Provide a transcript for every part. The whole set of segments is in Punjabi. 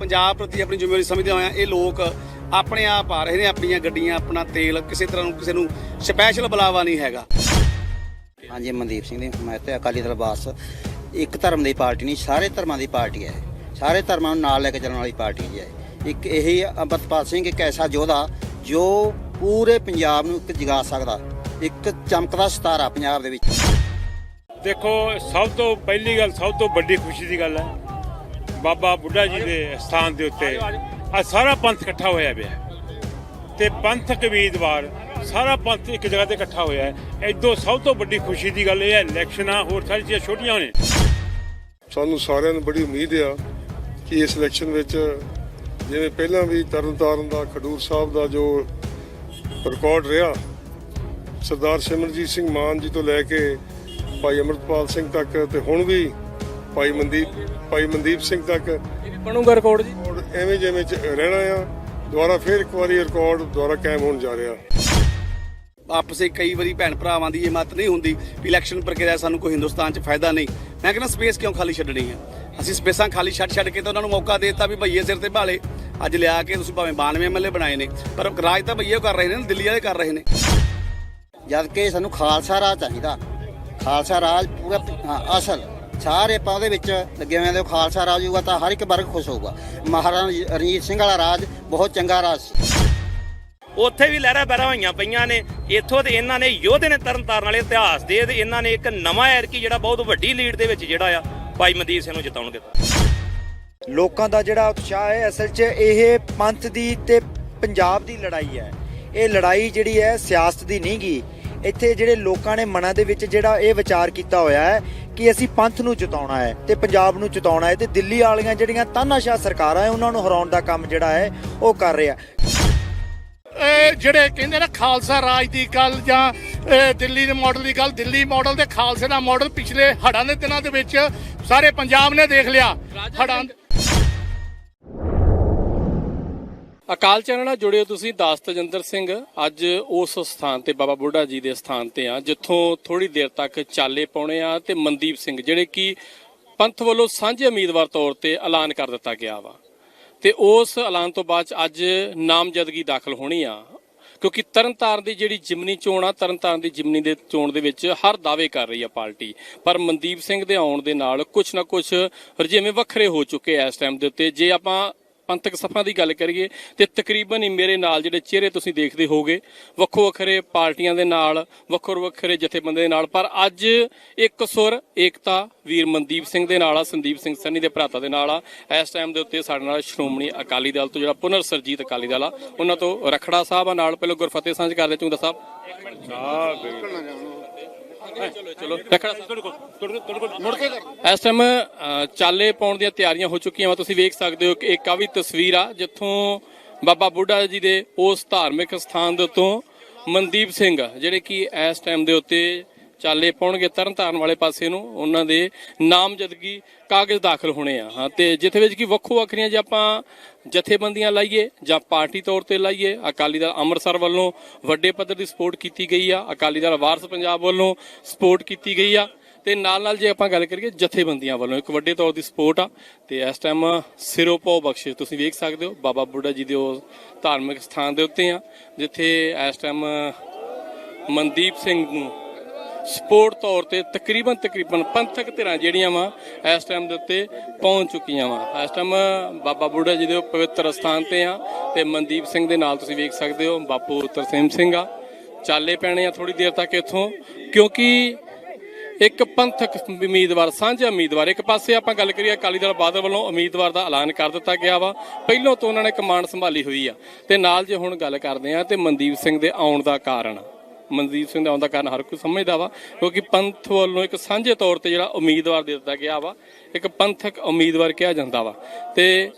ਪੰਜਾਬ ਪ੍ਰਤੀ ਆਪਣੀ ਜ਼ਿੰਮੇਵਾਰੀ ਸਮਝਦੇ ਹੋਇਆ ਇਹ ਲੋਕ ਆਪਣੇ ਆਪ ਆ ਰਹੇ ਨੇ ਆਪਣੀਆਂ ਗੱਡੀਆਂ ਆਪਣਾ ਤੇਲ ਕਿਸੇ ਤਰ੍ਹਾਂ ਨੂੰ ਕਿਸੇ ਨੂੰ ਸਪੈਸ਼ਲ ਬੁਲਾਵਾ ਨਹੀਂ ਹੈਗਾ। ਹਾਂਜੀ ਮਨਦੀਪ ਸਿੰਘ ਦੀ ਹਮਾਇਤ ਹੈ ਅਕਾਲੀ ਦਲ ਬਾਸ ਇੱਕ ਧਰਮ ਦੀ ਪਾਰਟੀ ਨਹੀਂ ਸਾਰੇ ਧਰਮਾਂ ਦੀ ਪਾਰਟੀ ਹੈ। ਸਾਰੇ ਧਰਮਾਂ ਨੂੰ ਨਾਲ ਲੈ ਕੇ ਚੱਲਣ ਵਾਲੀ ਪਾਰਟੀ ਹੈ ਇੱਕ ਇਹੀ ਅੰਮ੍ਰਿਤਪਾਲ ਸਿੰਘ ਇੱਕ ਐਸਾ ਯੋਧਾ ਜੋ ਪੂਰੇ ਪੰਜਾਬ ਨੂੰ ਇੱਕ ਜਗਾ ਸਕਦਾ ਇੱਕ ਚਮਕਦਾ ਸਿਤਾਰਾ ਪੰਜਾਬ ਦੇ ਵਿੱਚ। ਦੇਖੋ ਸਭ ਤੋਂ ਪਹਿਲੀ ਗੱਲ ਸਭ ਤੋਂ ਵੱਡੀ ਖੁਸ਼ੀ ਦੀ ਗੱਲ ਹੈ। ਬਾਬਾ ਬੁੱਢਾ ਜੀ ਦੇ ਸਥਾਨ ਦੇ ਉੱਤੇ ਆ ਸਾਰਾ ਪੰਥ ਇਕੱਠਾ ਹੋਇਆ ਪਿਆ ਹੈ। ਤੇ ਪੰਥਕ ਉਮੀਦਵਾਰ, ਸਾਰਾ ਪੰਥ ਇੱਕ ਜਗ੍ਹਾ ਤੇ ਇਕੱਠਾ ਹੋਇਆ ਹੈ ਐਦੋਂ ਸਭ ਤੋਂ ਵੱਡੀ ਖੁਸ਼ੀ ਦੀ ਗੱਲ ਇਹ ਹੈ, ਇਲੈਕਸ਼ਨਾਂ ਹੋਰ ਸਾਰੀ ਚੀਜ਼ਾਂ ਛੋਟੀਆਂ ਨੇ ਸਾਨੂੰ ਸਾਰਿਆਂ ਨੂੰ ਬੜੀ ਉਮੀਦ ਆ ਕਿ ਇਸ ਇਲੈਕਸ਼ਨ ਵਿੱਚ ਜਿਵੇਂ ਪਹਿਲਾਂ ਵੀ ਤਰਨਤਾਰਨ ਦਾ, ਖਡੂਰ ਸਾਹਿਬ ਦਾ ਜੋ ਰਿਕਾਰਡ ਰਿਹਾ, ਸਰਦਾਰ ਸਿਮਰਜੀਤ ਸਿੰਘ ਮਾਨ ਜੀ ਤੋਂ ਲੈ ਕੇ ਭਾਈ ਅਮਰਤਪਾਲ ਸਿੰਘ ਤੱਕ ਤੇ ਹੁਣ ਵੀ ਭਾਈ ਮਨਦੀਪ ਭਾਈ ਮਨਦੀਪ ਸਿੰਘ ਤੱਕ। ਬਣੂਗਾ ਰਿਕਾਰਡ ਜੀ? ਔਰ ਐਵੇਂ ਜਿਵੇਂ ਚ ਰਹਿਣਾ ਆ ਦੁਬਾਰਾ ਫਿਰ ਇੱਕ ਵਾਰੀ ਰਿਕਾਰਡ ਦੁਬਾਰਾ ਕਾਇਮ ਹੋਣ ਜਾ ਰਿਹਾ। ਆਪਸੇ ਕਈ ਵਾਰੀ ਭੈਣ ਭਰਾਵਾਂ ਦੀ ਇਹ ਮਤ ਨਹੀਂ ਹੁੰਦੀ ਵੀ ਇਲੈਕਸ਼ਨ ਪ੍ਰਕਿਰਿਆ ਸਾਨੂੰ ਕੋਈ ਹਿੰਦੁਸਤਾਨ 'ਚ ਫਾਇਦਾ ਨਹੀਂ। ਮੈਂ ਕਹਿੰਦਾ ਸਪੇਸ ਕਿਉਂ ਖਾਲੀ ਛੱਡਣੀ ਹੈ ਅਸੀਂ ਸਪੇਸਾਂ ਖਾਲੀ ਛੱਡ ਛੱਡ ਕੇ ਤਾਂ ਉਹਨਾਂ ਨੂੰ ਮੌਕਾ ਦੇ ਦਿੱਤਾ ਵੀ ਭਈਏ ਸਿਰ ਤੇ ਭਾਲੇ। ਅੱਜ ਲਿਆ ਕੇ ਤੁਸੀਂ ਭਾਵੇਂ 92 ਐਮਐਲਏ ਬਣਾਏ ਨੇ ਪਰ ਰਾਜ ਤਾਂ ਭਈਏ ਕਰ ਰਹੇ ਨੇ ਨਾ, ਦਿੱਲੀ ਵਾਲੇ ਕਰ ਰਹੇ ਨੇ। ਜਦ ਕਿ ਸਾਨੂੰ ਖਾਲਸਾ ਰਾਜ ਚਾਹੀਦਾ। ਖਾਲਸਾ ਰਾਜ ਪੂਰਾ ਅਸਲ। ਸਾਰੇ ਆਪਾਂ ਉਹਦੇ ਵਿੱਚ ਲੱਗੇ ਹੋਏ ਦੇ ਖਾਲਸਾ ਰਾਜ ਹੋਊਗਾ ਤਾਂ ਹਰ ਇੱਕ ਵਰਗ ਖੁਸ਼ ਹੋਊਗਾ। ਮਹਾਰਾਜਾ ਰਣਜੀਤ ਸਿੰਘ ਵਾਲਾ ਰਾਜ ਬਹੁਤ ਚੰਗਾ ਰਾਜ ਸੀ। ਉੱਥੇ ਵੀ ਲਹਿਰਾਂ ਬਹਿਰਾਂ ਹੋਈਆਂ ਪਈਆਂ ਨੇ। ਇੱਥੋਂ ਤੇ ਇਹਨਾਂ ਨੇ ਯੋਧੇ ਨੇ ਤਰਨ ਤਾਰਨ ਵਾਲੇ ਇਤਿਹਾਸ ਦੇ ਤੇ ਇਹਨਾਂ ਨੇ ਇੱਕ ਨਵਾਂ ਐਰਕੀ ਜਿਹੜਾ ਬਹੁਤ ਵੱਡੀ ਲੀਡ ਦੇ ਵਿੱਚ ਜਿਹੜਾ ਆ ਭਾਈ ਮਨਦੀਪ ਸਿੰਘ ਨੂੰ ਜਿਤਾਉਣਗੇ ਲੋਕਾਂ ਦਾ ਜਿਹੜਾ ਉਤਸ਼ਾਹ ਹੈ ਅਸਲ 'ਚ ਇਹ ਪੰਥ ਦੀ ਤੇ ਪੰਜਾਬ ਦੀ ਲੜਾਈ ਹੈ। ਇਹ ਲੜਾਈ ਜਿਹੜੀ ਹੈ ਸਿਆਸਤ ਦੀ ਨਹੀਂ ਗੀ। ਇੱਥੇ ਜਿਹੜੇ ਲੋਕਾਂ ਨੇ ਮਨਾਂ ਦੇ ਵਿੱਚ ਜਿਹੜਾ ਇਹ ਵਿਚਾਰ ਕੀਤਾ ਹੋਇਆ ਹੈ ਕਿ ਅਸੀਂ ਪੰਥ ਨੂੰ ਜਿਤਾਉਣਾ ਹੈ ਤੇ ਪੰਜਾਬ ਨੂੰ ਜਿਤਾਉਣਾ ਹੈ ਤੇ ਦਿੱਲੀ ਵਾਲੀਆਂ ਜਿਹੜੀਆਂ ਤਾਨਾਸ਼ਾਹ ਸਰਕਾਰਾਂ ਹੈ ਉਹਨਾਂ ਨੂੰ ਹਰਾਉਣ ਦਾ ਕੰਮ ਜਿਹੜਾ ਹੈ ਉਹ ਕਰ ਰਿਹਾ ਇਹ ਜਿਹੜੇ ਕਹਿੰਦੇ ਨਾ ਖਾਲਸਾ ਰਾਜ ਦੀ ਗੱਲ ਜਾਂ ਇਹ ਦਿੱਲੀ ਦੇ ਮਾਡਲ ਦੀ ਗੱਲ ਦਿੱਲੀ ਮਾਡਲ ਤੇ ਖਾਲਸੇ ਦਾ ਮਾਡਲ ਪਿਛਲੇ ਹੜ੍ਹਾਂ ਦੇ ਦਿਨਾਂ ਦੇ ਵਿੱਚ ਸਾਰੇ ਪੰਜਾਬ ਨੇ ਦੇਖ ਲਿਆ। ਹੜ੍ਹਾਂ ਅਕਾਲ ਚੈਨਲ ਨਾਲ ਜੁੜਿਓ ਤੁਸੀਂ ਦਾਸ ਤਜਿੰਦਰ ਸਿੰਘ। ਅੱਜ ਉਸ ਸਥਾਨ ਤੇ ਬਾਬਾ ਬੁੱਢਾ ਜੀ ਦੇ ਸਥਾਨ ਤੇ ਆ ਜਿੱਥੋਂ ਥੋੜੀ ਦੇਰ ਤੱਕ ਚਾਲੇ ਪਾਉਣੇ ਆ ਤੇ ਮਨਦੀਪ ਸਿੰਘ, ਜਿਹੜੇ ਕਿ ਪੰਥ ਵੱਲੋਂ ਸਾਂਝੇ ਉਮੀਦਵਾਰ ਤੌਰ ਤੇ ਐਲਾਨ ਕਰ ਦਿੱਤਾ ਗਿਆ ਵਾ। ਤੇ ਉਸ ਐਲਾਨ ਤੋਂ ਬਾਅਦ 'ਚ ਅੱਜ ਨਾਮਜ਼ਦਗੀ ਦਾਖਲ ਹੋਣੀ ਆ, ਕਿਉਂਕਿ ਤਰਨਤਾਰਨ ਦੀ ਜਿਹੜੀ ਜਿਮਨੀ ਚੋਣ ਆ, ਤਰਨਤਾਰਨ ਦੀ ਜਿਮਨੀ ਦੇ ਚੋਣ ਦੇ ਵਿੱਚ ਹਰ ਦਾਅਵੇ ਕਰ ਰਹੀ ਆ ਪਾਰਟੀ। ਪਰ ਮਨਦੀਪ ਸਿੰਘ ਦੇ ਆਉਣ ਦੇ ਨਾਲ ਕੁਝ ਨਾ ਕੁਝ ਰਜੇਵੇਂ ਵੱਖਰੇ ਹੋ ਚੁੱਕੇ ਆ ਇਸ ਟਾਈਮ ਦੇ ਉੱਤੇ। ਜੇ ਆਪਾਂ ਪੰਥਕ ਸਫਾ ਦੀ ਗੱਲ ਕਰੀਏ, ਤੇ ਤਕਰੀਬਨ ਹੀ ਮੇਰੇ ਨਾਲ ਜਿਹੜੇ ਚਿਹਰੇ ਤੁਸੀਂ ਦੇਖਦੇ ਹੋਗੇ ਵੱਖੋ ਵੱਖਰੇ ਪਾਰਟੀਆਂ ਦੇ ਨਾਲ, ਵੱਖੋ ਵੱਖਰੇ ਜਥੇਬੰਦੇ ਦੇ ਨਾਲ, ਪਰ ਅੱਜ ਇੱਕ ਸੁਰ, ਏਕਤਾ, ਵੀਰ ਮਨਦੀਪ ਸਿੰਘ ਦੇ ਨਾਲ ਆ, ਸੰਦੀਪ ਸਿੰਘ ਸੰਨੀ ਦੇ ਭਰਾਤਾ ਦੇ ਨਾਲ ਆ। ਇਸ ਟਾਈਮ ਦੇ ਉੱਤੇ ਸਾਡੇ ਨਾਲ ਸ਼੍ਰੋਮਣੀ ਅਕਾਲੀ ਦਲ ਤੋਂ ਜਿਹੜਾ ਪੁਨਰ ਸਰਜੀਤ ਅਕਾਲੀ ਦਲ ਆ, ਉਹਨਾਂ ਤੋਂ ਰਖੜਾ ਸਾਹਿਬ ਆ ਨਾਲ, ਪਹਿਲਾਂ ਗੁਰਫਤਿਹ ਸਾਂਝ ਕਰਦੇ ਚੁੰਦਾ ਸਾਹਿਬ। ਚਲੋ ਚਲੋ ਮੁੜ ਕੇ ਇਸ ਟਾਈਮ ਚਾਲੇ ਪਾਉਣ ਦੀਆਂ ਤਿਆਰੀਆਂ ਹੋ ਚੁੱਕੀਆਂ ਵਾ। ਤੁਸੀਂ ਵੇਖ ਸਕਦੇ ਹੋ ਕਿ ਇੱਕ ਆ ਵੀ ਤਸਵੀਰ ਆ, ਜਿੱਥੋਂ ਬਾਬਾ ਬੁੱਢਾ ਜੀ ਦੇ ਉਸ ਧਾਰਮਿਕ ਸਥਾਨ ਦੇ ਉੱਤੋਂ ਮਨਦੀਪ ਸਿੰਘ, ਜਿਹੜੇ ਕਿ ਇਸ ਟਾਈਮ ਦੇ ਉੱਤੇ ਚਾਲੇ ਪਾਉਣਗੇ ਤਰਨਤਾਰਨ ਵਾਲੇ ਪਾਸੇ ਨੂੰ, ਉਹਨਾਂ ਦੇ ਨਾਮਜ਼ਦਗੀ ਕਾਗਜ਼ ਦਾਖਲ ਹੋਣੇ ਆ। ਹਾਂ, ਤੇ ਜਿੱਥੇ ਵਿੱਚ ਕਿ ਵੱਖੋ ਵੱਖਰੀਆਂ ਜੇ ਆਪਾਂ ਜਥੇਬੰਦੀਆਂ ਲਾਈਏ ਜਾਂ ਪਾਰਟੀ ਤੌਰ ਤੇ ਲਾਈਏ, ਅਕਾਲੀ ਦਲ ਅੰਮ੍ਰਿਤਸਰ ਵੱਲੋਂ ਵੱਡੇ ਪੱਧਰ ਦੀ ਸਪੋਰਟ ਕੀਤੀ ਗਈ ਆ, ਅਕਾਲੀ ਦਲ ਵਾਰਸ ਪੰਜਾਬ ਵੱਲੋਂ ਸਪੋਰਟ ਕੀਤੀ ਗਈ ਆ, ਤੇ ਨਾਲ ਨਾਲ ਜੇ ਆਪਾਂ ਗੱਲ ਕਰੀਏ ਜਥੇਬੰਦੀਆਂ ਵੱਲੋਂ, ਇੱਕ ਵੱਡੇ ਤੌਰ ਦੀ ਸਪੋਰਟ ਆ, ਤੇ ਇਸ ਟਾਈਮ ਸਿਰੋਪੋ ਬਖਸ਼ਿਸ਼ ਤੁਸੀਂ ਵੇਖ ਸਕਦੇ ਹੋ, ਬਾਬਾ ਬੁੱਢਾ ਜੀ ਦੇ ਉਹ ਧਾਰਮਿਕ ਸਥਾਨ ਦੇ ਉੱਤੇ ਆ, ਜਿੱਥੇ ਇਸ ਟਾਈਮ ਮਨਦੀਪ ਸਿੰਘ ਨੂੰ ਸਪੋਰਟ ਤੌਰ ਤੇ ਤਕਰੀਬਨ ਤਕਰੀਬਨ ਪੰਥਕ ਧਿਰਾਂ ਜਿਹੜੀਆਂ ਵਾ ਇਸ ਟਾਈਮ ਦੇ ਉੱਤੇ ਪਹੁੰਚ ਚੁੱਕੀਆਂ ਵਾ। ਇਸ ਟਾਈਮ ਬਾਬਾ ਬੁੱਢਾ ਜੀ ਦੇ ਉਹ ਪਵਿੱਤਰ ਸਥਾਨ ਤੇ ਆ ਤੇ ਮਨਦੀਪ ਸਿੰਘ ਦੇ ਨਾਲ ਤੁਸੀਂ ਵੇਖ ਸਕਦੇ ਹੋ, ਬਾਪੂ ਤਰਸੇਮ ਸਿੰਘ ਆ। ਚਾਲੇ ਪੈਣੇ ਆ ਥੋੜੀ ਦੇਰ ਤੱਕ ਇੱਥੋਂ, ਕਿਉਂਕਿ ਇੱਕ ਪੰਥਕ ਉਮੀਦਵਾਰ, ਸਾਂਝਾ ਉਮੀਦਵਾਰ, ਇੱਕ ਪਾਸੇ ਆਪਾਂ ਗੱਲ ਕਰੀਏ ਅਕਾਲੀ ਦਲ ਬਾਦਲ ਵੱਲੋਂ ਉਮੀਦਵਾਰ ਦਾ ਐਲਾਨ ਕਰ ਦਿੱਤਾ ਗਿਆ ਵਾ। ਪਹਿਲਾਂ ਤੋਂ ਉਹਨਾਂ ਨੇ ਕਮਾਂਡ ਸੰਭਾਲੀ ਹੋਈ ਆ। ਤੇ ਨਾਲ ਜੇ ਹੁਣ ਗੱਲ ਕਰਦੇ ਆ ਤੇ ਮਨਦੀਪ ਸਿੰਘ ਦੇ ਆਉਣ ਦਾ ਕਾਰਨ। ਮਨਦੀਪ ਸਿੰਘ ਦੇ ਆਉਣ ਦਾ ਕਾਰਨ ਹਰ ਕੋਈ ਸਮਝਦਾ ਵਾ ਕਿਉਂਕਿ ਪੰਥ ਵੱਲੋਂ ਇੱਕ ਸਾਂਝੇ ਤੌਰ ਤੇ ਜਿਹੜਾ ਉਮੀਦਵਾਰ ਦੇ ਦਿੱਤਾ ਗਿਆ ਵਾ ਇੱਕ ਪੰਥਕ ਉਮੀਦਵਾਰ ਕਿਹਾ ਜਾਂਦਾ ਵਾ। ਤੇ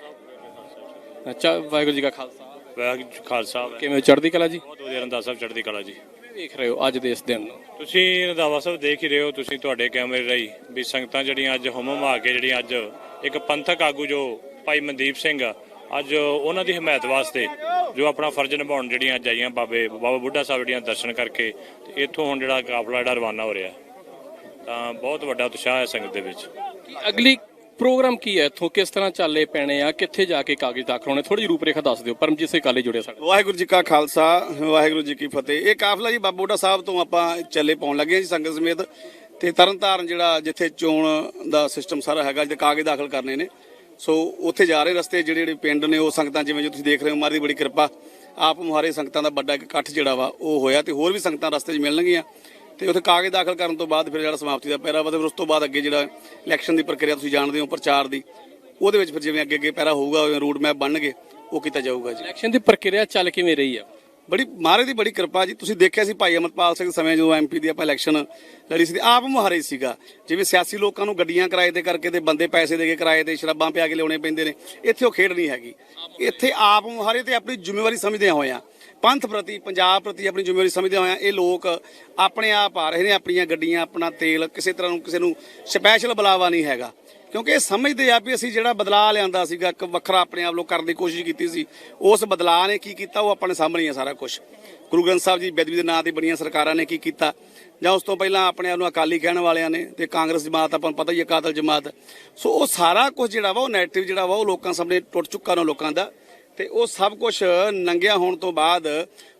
ਅੱਛਾ ਵਾਹਿਗੁਰੂ ਜੀ ਕਾ ਖਾਲਸਾ। ਵਾਹਿਗੁਰੂ ਜੀ ਖਾਲਸਾ ਕਿਵੇਂ ਚੜ੍ਹਦੀ ਕਲਾ ਜੀ? ਬਹੁਤ ਵਧੀਆ ਰੰਦਾ ਸਾਹਿਬ ਚੜ੍ਹਦੀ ਕਲਾ ਜੀ। ਵੇਖ ਰਹੇ ਹੋ ਅੱਜ ਦੇ ਇਸ ਦਿਨ ਨੂੰ? ਤੁਸੀਂ ਰੰਦਾਵਾ ਸਾਹਿਬ ਦੇਖ ਹੀ ਰਹੇ ਹੋ ਤੁਸੀਂ ਤੁਹਾਡੇ ਕੈਮਰੇ ਰਾਹੀਂ ਵੀ ਸੰਗਤਾਂ ਜਿਹੜੀਆਂ ਅੱਜ ਹੁਮਮ ਆ ਕੇ ਜਿਹੜੀਆਂ ਅੱਜ ਇੱਕ ਪੰਥਕ ਆਗੂ ਜੋ ਭਾਈ ਮਨਦੀਪ ਸਿੰਘ ਅੱਜ ਉਹਨਾਂ ਦੀ ਹਮਾਇਤ ਵਾਸਤੇ ਜੋ ਆਪਣਾ ਫਰਜ਼ ਨਿਭਾਉਣ ਜਿਹੜੀਆਂ ਅੱਜ ਆਈਆਂ ਬਾਬੇ ਬਾਬਾ ਬੁੱਢਾ ਸਾਹਿਬ ਜਿਹੜੀਆਂ ਦਰਸ਼ਨ ਕਰਕੇ ਤੇ ਇੱਥੋਂ ਹੁਣ ਜਿਹੜਾ ਕਾਫਲਾ ਜਿਹੜਾ ਰਵਾਨਾ ਹੋ ਰਿਹਾ ਤਾਂ ਬਹੁਤ ਵੱਡਾ ਉਤਸ਼ਾਹ ਹੈ ਸੰਗਤ ਦੇ ਵਿੱਚ। ਅਗਲੀ ਪ੍ਰੋਗਰਾਮ ਕੀ ਹੈ? ਇੱਥੋਂ ਕਿਸ ਤਰ੍ਹਾਂ ਚਾਲੇ ਪੈਣੇ ਆ? ਕਿੱਥੇ ਜਾ ਕੇ ਕਾਗਜ਼ ਦਾਖਲ ਹੋਣੇ? ਥੋੜੀ ਜਿਹੀ ਰੂਪਰੇਖਾ ਦੱਸ ਦਿਓ। ਪਰਮਜੀਤ ਸਿੰਘ ਕਾਲੇ ਜੁੜੇ ਸਾਡੇ ਵਾਹਿਗੁਰੂ ਜੀ ਕਾ ਖਾਲਸਾ ਵਾਹਿਗੁਰੂ ਜੀ ਕੀ ਫਤਿਹ। ਇਹ ਕਾਫਲਾ ਜੀ ਬਾਬਾ ਬੁੱਢਾ ਸਾਹਿਬ ਤੋਂ ਆਪਾਂ ਚੱਲੇ ਪਾਉਣ ਲੱਗੇ ਜੀ ਸੰਗਤ ਸਮੇਤ। ਤੇ ਤਰਨਤਾਰਨ ਜਿਹੜਾ ਜਿੱਥੇ ਚੋਣ ਦਾ ਸਿਸਟਮ ਸਾਰਾ ਹੈਗਾ ਜਿੱਥੇ ਕਾਗਜ਼ ਦਾਖਲ ਕਰਨੇ ਨੇ ਸੋ ਉੱਥੇ ਜਾ ਰਹੇ ਰਸਤੇ ਜਿਹੜੇ ਜਿਹੜੇ ਪਿੰਡ ਨੇ, ਉਹ ਸੰਗਤਾਂ ਜਿਵੇਂ ਜੋ ਤੁਸੀਂ ਦੇਖ ਰਹੇ ਹੋ ਮਾਰੀ ਦੀ ਬੜੀ ਕਿਰਪਾ। ਆਪ ਮੁਹਾਰੇ ਸੰਗਤਾਂ ਦਾ ਵੱਡਾ ਇੱਕ ਇਕੱਠ ਜਿਹੜਾ ਵਾ, ਉਹ ਹੋਇਆ ਤੇ ਹੋਰ ਵੀ ਸੰਗਤਾਂ ਰਸਤੇ 'ਚ ਮਿਲਣਗੀਆਂ। ਤੇ ਉੱਥੇ ਕਾਗਜ਼ ਦਾਖਲ ਕਰਨ ਤੋਂ ਬਾਅਦ ਫਿਰ ਜਿਹੜਾ ਸਮਾਪਤੀ ਦਾ ਪੈਰਾ ਵਾ, ਤੇ ਫਿਰ ਉਸ ਤੋਂ ਬਾਅਦ ਅੱਗੇ ਜਿਹੜਾ ਇਲੈਕਸ਼ਨ ਦੀ ਪ੍ਰਕਿਰਿਆ ਤੁਸੀਂ ਜਾਣਦੇ ਹੋ, ਪ੍ਰਚਾਰ ਦੀ, ਉਹਦੇ ਵਿੱਚ ਫਿਰ ਜਿਵੇਂ ਅੱਗੇ ਅੱਗੇ ਪੈਰਾ ਹੋਊਗਾ ਰੂਟ ਮੈਪ ਬਣਨਗੇ, ਉਹ ਕੀਤਾ ਜਾਊਗਾ ਜੀ। ਇਲੈਕਸ਼ਨ ਦੀ ਪ੍ਰਕਿਰਿਆ ਚੱਲ ਕਿਵੇਂ ਰਹੀ ਆ? ਬੜੀ, ਮਹਾਰਾਜ ਦੀ ਬੜੀ ਕਿਰਪਾ ਜੀ। ਤੁਸੀਂ ਦੇਖਿਆ ਸੀ ਭਾਈ ਅਮਰਪਾਲ ਸਿੰਘ ਸਮੇਂ ਜਦੋਂ ਐਮਪੀ ਦੀ ਆਪਾਂ ਇਲੈਕਸ਼ਨ ਲੜੀ ਸੀ ਤੇ ਆਪ ਮੁਹਾਰੇ ਸੀਗਾ। ਜਿਵੇਂ ਸਿਆਸੀ ਲੋਕਾਂ ਨੂੰ ਗੱਡੀਆਂ ਕਿਰਾਏ ਤੇ ਕਰਕੇ ਤੇ ਬੰਦੇ ਪੈਸੇ ਦੇ ਕੇ ਕਿਰਾਏ ਤੇ ਸ਼ਰਾਬਾਂ ਪਿਆ ਕੇ ਲਿਆਉਣੇ ਪੈਂਦੇ ਨੇ, ਇੱਥੇ ਉਹ ਖੇਡ ਨਹੀਂ ਹੈਗੀ। ਇੱਥੇ ਆਪ ਮੁਹਾਰੇ ਤੇ ਆਪਣੀ ਜ਼ਿੰਮੇਵਾਰੀ ਸਮਝਦੇ ਹੋਇਆ, ਪੰਥ ਪ੍ਰਤੀ, ਪੰਜਾਬ ਪ੍ਰਤੀ ਆਪਣੀ ਜ਼ਿੰਮੇਵਾਰੀ ਸਮਝਦੇ ਹੋਇਆ, ਇਹ ਲੋਕ ਆਪਣੇ ਆਪ ਆ ਰਹੇ ਨੇ, ਆਪਣੀਆਂ ਗੱਡੀਆਂ, ਆਪਣਾ ਤੇਲ, ਕਿਸੇ ਤਰ੍ਹਾਂ ਨੂੰ, ਕਿਸੇ ਨੂੰ ਸਪੈਸ਼ਲ ਬੁਲਾਵਾ ਨਹੀਂ ਹੈਗਾ। ਕਿਉਂਕਿ ਇਹ ਸਮਝਦੇ ਆ ਵੀ ਅਸੀਂ ਜਿਹੜਾ ਬਦਲਾਅ ਲਿਆਂਦਾ ਸੀਗਾ, ਇੱਕ ਵੱਖਰਾ ਆਪਣੇ ਆਪ ਲੋਕ ਕਰਨ ਦੀ ਕੋਸ਼ਿਸ਼ ਕੀਤੀ ਸੀ, ਉਸ ਬਦਲਾਅ ਨੇ ਕੀ ਕੀਤਾ, ਉਹ ਆਪਣੇ ਸਾਹਮਣੇ ਆ ਸਾਰਾ ਕੁਝ ਗੁਰੂ ਗ੍ਰੰਥ ਸਾਹਿਬ ਜੀ ਬੇਦਬੀ ਦੇ ਨਾਂ ਤੇ ਬਣੀਆਂ ਸਰਕਾਰਾਂ ਨੇ ਕੀ ਕੀਤਾ? ਜਾਂ ਉਸ ਤੋਂ ਪਹਿਲਾਂ ਆਪਣੇ ਆਪ ਨੂੰ ਅਕਾਲੀ ਕਹਿਣ ਵਾਲਿਆਂ ਨੇ ਤੇ ਕਾਂਗਰਸ ਜਮਾਤ, ਆਪਾਂ ਨੂੰ ਪਤਾ ਹੀ ਹੈ ਕਾਤਲ ਜਮਾਤ। ਸੋ ਉਹ ਸਾਰਾ ਕੁਝ ਜਿਹੜਾ ਵਾ, ਉਹ ਨੈਗੇਟਿਵ ਜਿਹੜਾ ਵਾ, ਉਹ ਲੋਕਾਂ ਸਾਹਮਣੇ ਟੁੱਟ ਚੁੱਕਾ ਨਾ ਲੋਕਾਂ ਦਾ। ਤੇ ਉਹ ਸਭ ਕੁਝ ਨੰਗਿਆ ਹੋਣ ਤੋਂ ਬਾਅਦ